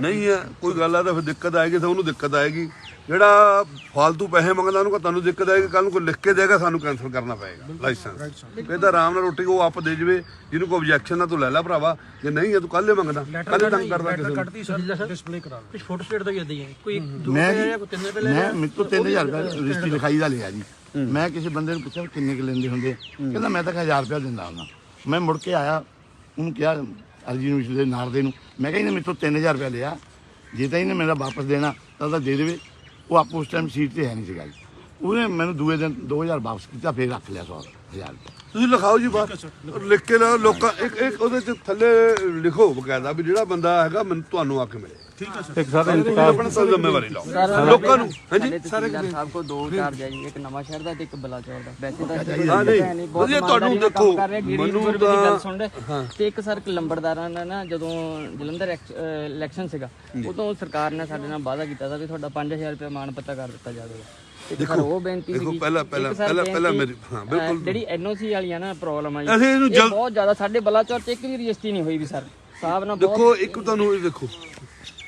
ਨਹੀਂ ਹੈ ਕੋਈ ਗੱਲ ਆ ਤਾਂ ਫਿਰ ਦਿੱਕਤ ਆਏਗੀ ਤਾਂ ਉਹਨੂੰ ਦਿੱਕਤ ਆਏਗੀ। ਜਿਹੜਾ ਫालतू ਪੈਸੇ ਮੰਗਦਾ ਉਹਨੂੰ ਤੁਹਾਨੂੰ ਦਿੱਕਤ ਆਏਗੀ ਕੱਲ ਨੂੰ ਕੋਈ ਲਿਖ ਕੇ ਦੇਗਾ ਸਾਨੂੰ ਕੈਨਸਲ ਕਰਨਾ ਪਏਗਾ। ਲਾਇਸੈਂਸ ਇਹ ਤਾਂ ਆਰਾਮ ਨਾਲ ਰੋਟੀ ਉਹ ਆਪ ਦੇ ਜਵੇ ਜਿਹਨੂੰ ਕੋਈ ਆਬਜੈਕਸ਼ਨ ਆ ਤੂੰ ਲੈ ਲੈ ਭਰਾਵਾ। ਜੇ ਨਹੀਂ ਹੈ ਤੂੰ ਕੱਲ ਹੀ ਮੰਗਦਾ। ਕੱਲ ਹੀ ਤੰਗ ਕਰਦਾ ਕਿਸੇ ਨੂੰ। ਕੱਢਦੀ ਸਰ ਡਿਸਪਲੇ ਕਰਾ ਲਓ। ਫੋਟੋ ਸਟੇਟ ਦਾ ਵੀ ਇਦਾਂ ਹੀ ਹੈ। ਕੋਈ ਦੋ ਮੈਂ ਰੁਪਏ ਜਾਂ ਕੋਈ ਤਿੰਨ ਰੁਪਏ ਲੈ ਮੈਂ ਮੇਰੇ ਤੋਂ 3000 ਰੁਪਏ ਰਜਿਸਟਰੀ ਲਿਖਾਈ ਦਾ ਲਿਆ ਜੀ। ਮੈਂ ਕਿਸੇ ਬੰਦੇ ਨੂੰ ਪੁੱਛਿਆ ਕਿੰਨੇ ਕੁ ਲੈਂਦੇ ਹੁੰਦੇ ਕਹਿੰਦਾ ਮੈਂ ਤਾਂ 1000 ਰੁਪਏ ਦਿੰਦਾ ਹੁੰਦਾ। ਮੈਂ ਮੁੜ ਕੇ ਆਇਆ, ਉਹਨੂੰ ਕਿਹਾ ਅਰਜੀ ਨੂੰ ਦੇ ਨਾਲ ਦੇ ਨੂੰ। ਮੈਂ ਕਿਹਾ ਇਹਨੇ ਮੇਰੇ ਤੋਂ 3000 ਰੁਪਏ ਲਿਆ। ਜੇ ਤਾਂ ਇਹਨੇ ਮੇਰਾ ਵਾਪਸ ਦੇਣਾ, ਤਾਂ ਤਾਂ ਦੇ ਦੇਵੇ। ਉਹ ਆਪੋ ਉਸ ਟਾਈਮ ਸੀਟ ਤੇ ਹੈ ਨਹੀਂ ਸੀਗਾ ਜੀ ਉਹਨੇ ਮੈਨੂੰ ਦੂਏ ਦਿਨ 2000 ਵਾਪਸ ਕੀਤਾ ਫਿਰ ਰੱਖ ਲਿਆ 100 ਹਜ਼ਾਰ ਤੁਸੀਂ ਲਿਖਾਓ ਜੀ ਬਾਹਰ ਲਿਖ ਕੇ ਲਾਓ ਲੋਕਾਂ ਇੱਕ ਇੱਕ ਉਹਦੇ ਚ ਥੱਲੇ ਲਿਖੋ ਬਕਾਇਦਾ ਵੀ ਜਿਹੜਾ ਬੰਦਾ ਹੈਗਾ ਮੈਨੂੰ ਤੁਹਾਨੂੰ ਆ ਕੇ ਮਿਲੇ। ਠੀਕ ਹੈ ਸਰ। ਇੱਕ ਸਾਰੇ ਆਪਣਾ ਸਭ ਜ਼ਿੰਮੇਵਾਰੀ ਲਾਓ। ਲੋਕਾਂ ਨੂੰ ਹਾਂਜੀ? ਸਾਰੇ ਸਾਹਿਬ ਕੋ ਦੋ ਚਾਰਜ ਹੈ ਜੀ ਇੱਕ ਨਵਾਂ ਸ਼ਹਿਰ ਦਾ ਤੇ ਇੱਕ ਬਲਾਚੌਰ ਦਾ। ਵੈਸੇ ਤਾਂ ਨਹੀਂ। ਵਧੀਆ, ਤੁਹਾਨੂੰ ਦੇਖੋ, ਮੈਨੂੰ ਤਾਂ ਗੱਲ ਤਾਂ- ਸੁਣ ਰਹੇ ਤੇ ਇੱਕ ਸਰ ਲੰਬੜਦਾਰਾਂ ਨੇ ਨਾ ਜਦੋਂ ਜਲੰਧਰ ਇਲੈਕਸ਼ਨ ਸੀਗਾ ਉਦੋਂ ਸਰਕਾਰ ਨੇ ਸਾਡੇ ਨਾਲ ਵਾਅਦਾ ਕੀਤਾ ਸੀ ਵੀ ਤੁਹਾਡਾ 5000 ਰੁਪਏ ਮਾਨ ਪੱਤਾ ਕਰ ਦਿੱਤਾ ਜਾਵੇਗਾ। ਸਰ ਉਹ ਬੇਨਤੀ ਦੇਖੋ। ਪਹਿਲਾਂ- ਪਹਿਲਾਂ- ਪਹਿਲਾਂ- ਪਹਿਲਾਂ ਮੇਰੀ- ਹਾਂ, ਬਿਲਕੁਲ। ਜਿਹੜੀ ਐਨਓਸੀ ਵਾਲੀਆਂ ਨਾ ਪ੍ਰੋਬਲਮ ਆ ਅਸੀਂ ਇਹਨੂੰ ਬਹੁਤ ਜ਼ਿਆਦਾ ਸਾਡੇ ਬਲਾਚੌਰ ਚ ਇੱਕ ਵੀ ਰਜਿਸਟਰੀ ਨਹੀਂ ਹੋਈ ਵੀ ਸਰ ਸਾਹਿਬ ਨਾਲ ਬਹੁਤ ਦੇਖੋ ਇੱਕ ਤੁਹਾਨੂੰ ਇਹ ਦੇਖੋ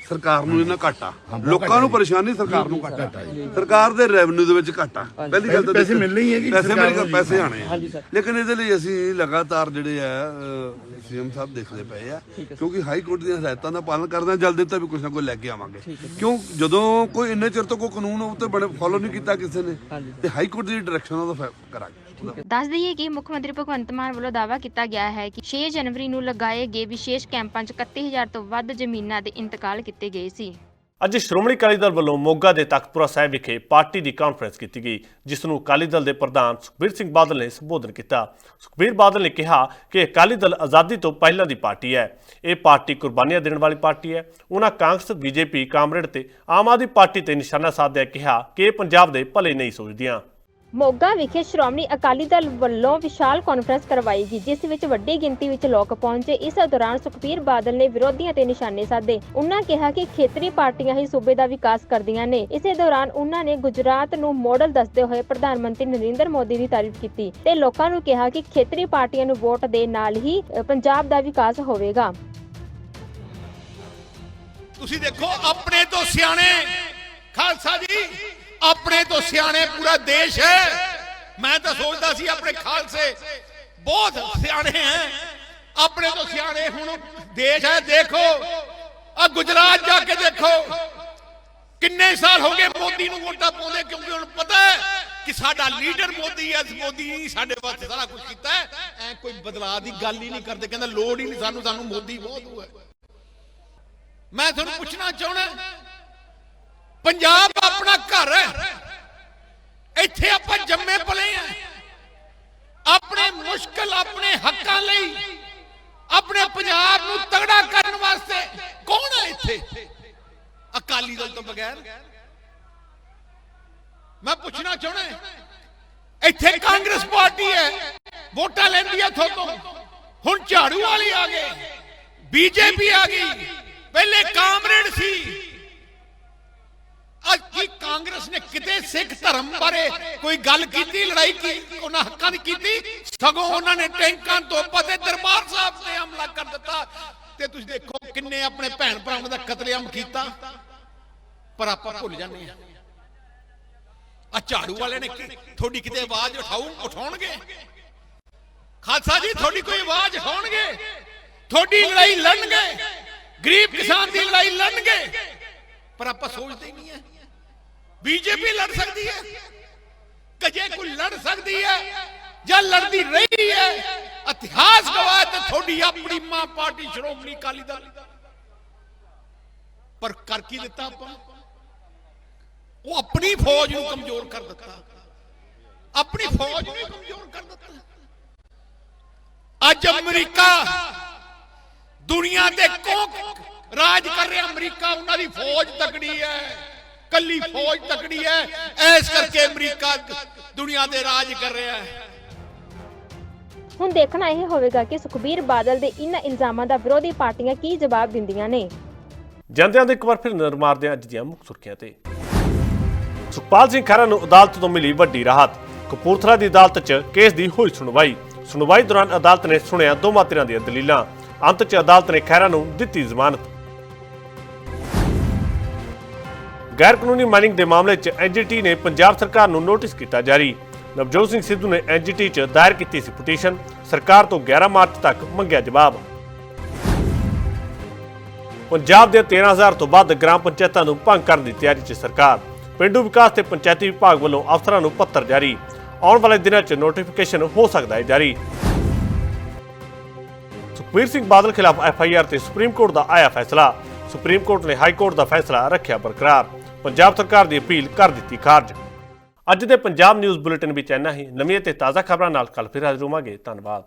ਸਰਕਾਰ ਨੂੰ ਇਹਨਾਂ ਘਾਟਾ। ਲੋਕਾਂ ਨੂੰ ਪਰੇਸ਼ਾਨੀ ਸਰਕਾਰ ਨੂੰ ਘਾਟਾ ਸਰਕਾਰ ਦੇ ਰੈਵਨਿਊ ਦੇ ਵਿੱਚ ਘਾਟਾ। ਪਹਿਲੀ ਗੱਲ ਤਾਂ ਪੈਸੇ ਮਿਲਣੇ ਹੀ ਹੈ ਜੀ, ਪੈਸੇ ਸਰਕਾਰ ਮਿਲ ਨੂੰ ਜੀ। ਪੈਸੇ ਆਣੇ ਆ। ਹਾਂਜੀ ਸਰ। ਲੇਕਿਨ ਇਹਦੇ ਲਈ ਅਸੀਂ ਲਗਾਤਾਰ ਜਿਹੜੇ ਆ ਸੀਐਮ ਸਾਹਿਬ ਦੇਖਦੇ ਪਏ ਆ ਕਿਉਂਕਿ ਹਾਈ ਕੋਰਟ ਦੀਆਂ ਹਦਾਇਤਾਂ ਦਾ ਪਾਲਣ ਕਰਦੇ ਆ ਜਲਦੀ ਤਾਂ ਵੀ ਕੁਝ ਨਾ ਕੁਝ ਲੈ ਕੇ ਆਵਾਂਗੇ। ਕਿਉਂ? ਜਦੋਂ ਕੋਈ ਇੰਨੇ ਚਿਰ ਤੋਂ ਕੋਈ ਕਾਨੂੰਨ ਉਹ ਤੇ ਬਣੇ ਫੋਲੋ ਨਹੀਂ ਕੀਤਾ ਕਿਸੇ ਨੇ। ਤੇ ਹਾਈ ਕੋਰਟ ਦੀ ਡਾਇਰੈਕਸ਼ਨ ਉਹਦਾ ਕਰਾਂਗੇ। ਦੱਸ ਦਈਏ ਕਿ ਮੁੱਖ ਮੰਤਰੀ ਭਗਵੰਤ ਮਾਨ ਵੱਲੋਂ ਦਾਅਵਾ ਕੀਤਾ ਗਿਆ ਹੈ ਕਿ 6 ਜਨਵਰੀ ਨੂੰ ਲਗਾਏ ਗਏ ਵਿਸ਼ੇਸ਼ ਕੈਂਪਾਂ 'ਚ 31000 ਤੋਂ ਵੱਧ ਜ਼ਮੀਨਾਂ ਦੇ ਇੰਤਕਾਲ ਕੀਤੇ ਗਏ ਸੀ। ਅੱਜ ਸ਼੍ਰੋਮਣੀ ਅਕਾਲੀ ਦਲ ਵੱਲੋਂ ਮੋਗਾ ਦੇ ਤਖਤਪੁਰਾ ਸਾਹਿਬ ਵਿਖੇ ਪਾਰਟੀ ਦੀ ਕਾਨਫਰੰਸ ਕੀਤੀ ਗਈ ਜਿਸ ਨੂੰ ਅਕਾਲੀ ਦਲ ਦੇ ਪ੍ਰਧਾਨ ਸੁਖਬੀਰ ਸਿੰਘ ਬਾਦਲ ਨੇ ਸੰਬੋਧਨ ਕੀਤਾ। ਸੁਖਬੀਰ ਬਾਦਲ ਨੇ ਕਿਹਾ ਕਿ ਅਕਾਲੀ ਦਲ ਆਜ਼ਾਦੀ ਤੋਂ ਪਹਿਲਾਂ ਦੀ ਪਾਰਟੀ ਹੈ। ਇਹ ਪਾਰਟੀ ਕੁਰਬਾਨੀਆਂ ਦੇਣ ਵਾਲੀ ਪਾਰਟੀ ਹੈ। ਉਹਨਾਂ ਕਾਂਗਰਸ ਬੀਜੇਪੀ ਕਾਮਰੇਡ ਤੇ ਆਮ ਆਦਮੀ ਪਾਰਟੀ ਤੇ ਨਿਸ਼ਾਨਾ ਸਾਧਿਆ ਕਿਹਾ ਕਿ ਇਹ ਪੰਜਾਬ ਦੇ ਭਲੇ ਨਹੀਂ ਸੋਚਦੀਆਂ। ਮੋਗਾ ਵਿਖੇ ਸ਼੍ਰੋਮਣੀ ਅਕਾਲੀ ਦਲ ਵੱਲੋਂ ਵਿਸ਼ਾਲ ਕਾਨਫਰੰਸ ਕਰਵਾਈ ਗਈ, ਜਿਸ ਵਿੱਚ ਵੱਡੀ ਗਿਣਤੀ ਵਿੱਚ ਲੋਕ ਪਹੁੰਚੇ। ਇਸ ਦੌਰਾਨ ਸੁਖਬੀਰ ਬਾਦਲ ਨੇ ਵਿਰੋਧੀਆਂ ਤੇ ਨਿਸ਼ਾਨੇ ਸਾਧੇ। ਉਹਨਾਂ ਕਿਹਾ ਕਿ ਖੇਤਰੀ ਪਾਰਟੀਆਂ ਹੀ ਸੂਬੇ ਦਾ ਵਿਕਾਸ ਕਰਦੀਆਂ ਨੇ। ਇਸੇ ਦੌਰਾਨ ਉਹਨਾਂ ਨੇ ਗੁਜਰਾਤ ਨੂੰ ਮਾਡਲ ਦੱਸਦੇ ਹੋਏ ਪ੍ਰਧਾਨ ਮੰਤਰੀ ਨਰਿੰਦਰ ਮੋਦੀ ਦੀ ਤਾਰੀਫ ਕੀਤੀ ਤੇ ਲੋਕਾਂ ਨੂੰ ਕਿਹਾ ਕਿ ਖੇਤਰੀ ਪਾਰਟੀਆਂ ਨੂੰ ਵੋਟ ਦੇ ਨਾਲ ਹੀ ਪੰਜਾਬ ਦਾ ਵਿਕਾਸ ਹੋਵੇਗਾ। ਤੁਸੀਂ ਦੇਖੋ, ਆਪਣੇ ਤੋਂ ਸਿਆਣੇ, ਖਾਲਸਾ ਜੀ ਆਪਣੇ ਤੋਂ ਸਿਆਣੇ ਪੂਰਾ ਦੇਸ਼ ਹੈ। ਮੈਂ ਤਾਂ ਸੋਚਦਾ ਸੀ ਆਪਣੇ ਖਾਲਸੇ ਬਹੁਤ ਸਿਆਣੇ ਹੈ। ਆਪਣੇ ਤੋਂ ਸਿਆਣੇ ਹੁਣ ਦੇਸ਼ ਹੈ, ਦੇਖੋ। ਆ ਗੁਜਰਾਤ ਜਾ ਕੇ ਦੇਖੋ। ਕਿੰਨੇ ਸਾਲ ਹੋ ਗਏ ਮੋਦੀ ਨੂੰ ਵੋਟਾਂ ਪਾਉਂਦੇ, ਕਿਉਂਕਿ ਹੁਣ ਪਤਾ ਹੈ ਕਿ ਸਾਡਾ ਲੀਡਰ ਮੋਦੀ ਹੈ, ਮੋਦੀ ਨੇ ਸਾਡੇ ਵਾਸਤੇ ਸਾਰਾ ਕੁਝ ਕੀਤਾ ਐ ਕੋਈ ਬਦਲਾਅ ਦੀ ਗੱਲ ਹੀ ਨਹੀਂ ਕਰਦੇ, ਕਹਿੰਦਾ ਲੋੜ ਹੀ ਨਹੀਂ ਸਾਨੂੰ ਸਾਨੂੰ ਮੋਦੀ ਬਹੁਤ ਹੈ ਮੈਂ ਤੁਹਾਨੂੰ ਪੁੱਛਣਾ ਚਾਹਣਾ ਪੰਜਾਬ ਆਪਣਾ ਘਰ ਹੈ। ਇੱਥੇ ਆਪਾਂ ਜੰਮੇ ਪਲੇ ਆ ਆਪਣੇ ਮੁਸ਼ਕਲ, ਆਪਣੇ ਹੱਕਾਂ ਲਈ, ਆਪਣੇ ਪੰਜਾਬ ਨੂੰ ਤਗੜਾ ਕਰਨ ਵਾਸਤੇ ਕੌਣ ਹੈ ਇੱਥੇ? ਅਕਾਲੀ ਦਲ ਤੋਂ ਬਗੈਰ। ਮੈਂ ਪੁੱਛਣਾ ਚਾਹਣਾ ਇੱਥੇ ਕਾਂਗਰਸ ਪਾਰਟੀ ਹੈ, ਵੋਟਾਂ ਲੈਂਦੀ ਹੈ ਥੋਤੋਂ ਹੁਣ ਝਾੜੂ ਵਾਲੀ ਆ ਗਏ ਬੀਜੇਪੀ ਆ ਗਈ, ਪਹਿਲੇ ਕਾਮਰੇਡ ਸੀ। ਅੱਜ ਕੀ ਕਾਂਗਰਸ ਨੇ ਕਿਤੇ ਸਿੱਖ ਧਰਮ ਬਾਰੇ ਕੋਈ ਗੱਲ ਕੀਤੀ, ਲੜਾਈ ਕੀ, ਉਹਨਾਂ ਹੱਕਾਂ ਦੀ ਕੀਤੀ? ਸਗੋਂ ਉਹਨਾਂ ਨੇ ਟੈਂਕਾਂ ਤੋਂ ਪਤੇ ਦਰਬਾਰ ਸਾਹਿਬ ਤੇ ਹਮਲਾ ਕਰ ਦਿੱਤਾ। ਤੇ ਤੁਸੀਂ ਦੇਖੋ ਕਿੰਨੇ ਆਪਣੇ ਭੈਣ ਭਰਾਵਾਂ ਦਾ ਕਤਲੇਆਮ ਕੀਤਾ। ਪਰ ਆਪਾਂ ਭੁੱਲ ਜਾਂਦੇ ਆ ਆ ਝਾੜੂ ਵਾਲੇ ਨੇ ਕਿ- ਤੁਹਾਡੀ ਕਿਤੇ ਆਵਾਜ਼ ਉਠਾਉ ਉਠਾਉਣਗੇ? ਖਾਲਸਾ ਜੀ, ਤੁਹਾਡੀ ਕੋਈ ਆਵਾਜ਼ ਉਠਾਉਣਗੇ? ਤੁਹਾਡੀ ਲੜਾਈ ਲੜਨਗੇ। ਗਰੀਬ ਕਿਸਾਨ ਦੀ ਲੜਾਈ ਲੜਨਗੇ। ਪਰ ਆਪਾਂ ਸੋਚਦੇ ਹੀ ਨਹੀਂ ਹੈ। ਬੀਜੇਪੀ ਲੜ ਸਕਦੀ ਹੈ ਕਿ ਜੇ ਕੋਈ ਲੜ ਸਕਦੀ ਹੈ ਜਾਂ ਲੜਦੀ ਰਹੀ ਹੈ ਇਤਿਹਾਸ ਗਵਾਹ ਤੇ ਤੁਹਾਡੀ ਆਪਣੀ ਮਾਂ ਪਾਰਟੀ ਸ਼੍ਰੋਮਣੀ ਅਕਾਲੀ ਦਲ ਪਰ ਕਰ ਕੀ ਦਿੱਤਾ ਆਪਾਂ ਉਹ ਆਪਣੀ ਫੌਜ ਨੂੰ ਕਮਜ਼ੋਰ ਕਰ ਦਿੱਤਾ ਆਪਣੀ ਫੌਜ ਨੂੰ ਕਮਜ਼ੋਰ ਕਰ ਦਿੱਤਾ ਅੱਜ ਅਮਰੀਕਾ ਦੁਨੀਆ ਤੇ ਕੋ ਰਾਜ ਕਰ ਰਿਹਾ ਅਮਰੀਕਾ ਉਹਨਾਂ ਦੀ ਫੌਜ ਤਕੜੀ ਹੈ ਕੱਲੀ ਫੌਜ ਤਕੜੀ ਹੈ। ਐਸ ਕਰਕੇ ਅਮਰੀਕਾ ਦੁਨੀਆ ਤੇ ਰਾਜ ਕਰ ਰਿਹਾ ਹੈ। ਹੁਣ ਦੇਖਣਾ ਇਹ ਹੋਵੇਗਾ ਕਿ ਸੁਖਬੀਰ ਬਾਦਲ ਦੇ ਇਨ੍ਹਾਂ ਇਲਜ਼ਾਮਾਂ ਦਾ ਵਿਰੋਧੀ ਪਾਰਟੀਆਂ ਕੀ ਜਵਾਬ ਦਿੰਦੀਆਂ ਨੇ। ਜਾਂਦਿਆਂ ਦੇ ਇੱਕ ਵਾਰ ਫਿਰ ਨਜ਼ਰ ਮਾਰਦੇ ਹਾਂ ਅੱਜ ਦੀਆਂ ਮੁੱਖ ਸੁਰਖੀਆਂ ਤੇ। ਸੁਖਪਾਲ ਸਿੰਘ ਖਹਿਰਾ ਨੂੰ ਅਦਾਲਤ ਤੋਂ ਮਿਲੀ ਵੱਡੀ ਰਾਹਤ। ਕਪੂਰਥਲਾ ਦੀ ਅਦਾਲਤ 'ਚ ਕੇਸ ਦੀ ਹੋਈ ਸੁਣਵਾਈ। ਸੁਣਵਾਈ ਦੌਰਾਨ ਅਦਾਲਤ ਨੇ ਸੁਣਿਆ ਦੋਵਾਂ ਧਿਰਾਂ ਦੀਆਂ ਦਲੀਲਾਂ। ਅੰਤ 'ਚ ਅਦਾਲਤ ਨੇ ਖਹਿਰਾ ਨੂੰ ਦਿੱਤੀ ਜ਼ਮਾਨਤ। ਗੈਰ ਕਾਨੂੰਨੀ ਮਾਈਨਿੰਗ ਦੇ ਮਾਮਲੇ 'ਚ ਐਨਜੀਟੀ ਨੇ ਪੰਜਾਬ ਸਰਕਾਰ ਨੂੰ ਨੋਟਿਸ ਕੀਤਾ ਜਾਰੀ। ਨਵਜੋਤ ਸਿੰਘ ਸਿੱਧੂ ਨੇ ਐਨਜੀਟੀ 'ਚ ਦਾਇਰ ਕੀਤੀ ਸੀ ਪਟੀਸ਼ਨ। ਸਰਕਾਰ ਤੋਂ 11 ਮਾਰਚ ਤੱਕ ਮੰਗਿਆ ਜਵਾਬ। ਪੰਜਾਬ ਦੇ 13000 ਤੋਂ ਵੱਧ ਗ੍ਰਾਮ ਪੰਚਾਇਤਾਂ ਨੂੰ ਭੰਗ ਕਰਨ ਦੀ ਤਿਆਰੀ 'ਚ ਸਰਕਾਰ। ਪਿੰਡੂ ਵਿਕਾਸ ਤੇ ਪੰਚਾਇਤੀ ਵਿਭਾਗ ਵੱਲੋਂ ਅਫਸਰਾਂ ਨੂੰ ਪੱਤਰ ਜਾਰੀ। ਆਉਣ ਵਾਲੇ ਦਿਨਾਂ 'ਚ ਨੋਟੀਫਿਕੇਸ਼ਨ ਹੋ ਸਕਦਾ ਹੈ ਜਾਰੀ। ਸੁਖਬੀਰ ਸਿੰਘ ਬਾਦਲ ਖਿਲਾਫ ਐਫਆਈਆਰ ਤੇ ਸੁਪਰੀਮ ਕੋਰਟ ਦਾ ਆਇਆ ਫੈਸਲਾ। ਸੁਪਰੀਮ ਕੋਰਟ ਨੇ ਹਾਈ ਕੋਰਟ ਦਾ ਫੈਸਲਾ ਰੱਖਿਆ ਬਰਕਰਾਰ। ਪੰਜਾਬ ਸਰਕਾਰ ਦੀ ਅਪੀਲ ਕਰ ਦਿੱਤੀ ਖਾਰਜ। ਅੱਜ ਦੇ ਪੰਜਾਬ ਨਿਊਜ਼ ਬੁਲੇਟਿਨ ਵਿੱਚ ਇੰਨਾ ਹੀ। ਨਵੀਆਂ ਤੇ ਤਾਜ਼ਾ ਖਬਰਾਂ ਨਾਲ ਕੱਲ ਫਿਰ ਹਾਜ਼ਰ ਹੋਵਾਂਗੇ। ਧੰਨਵਾਦ।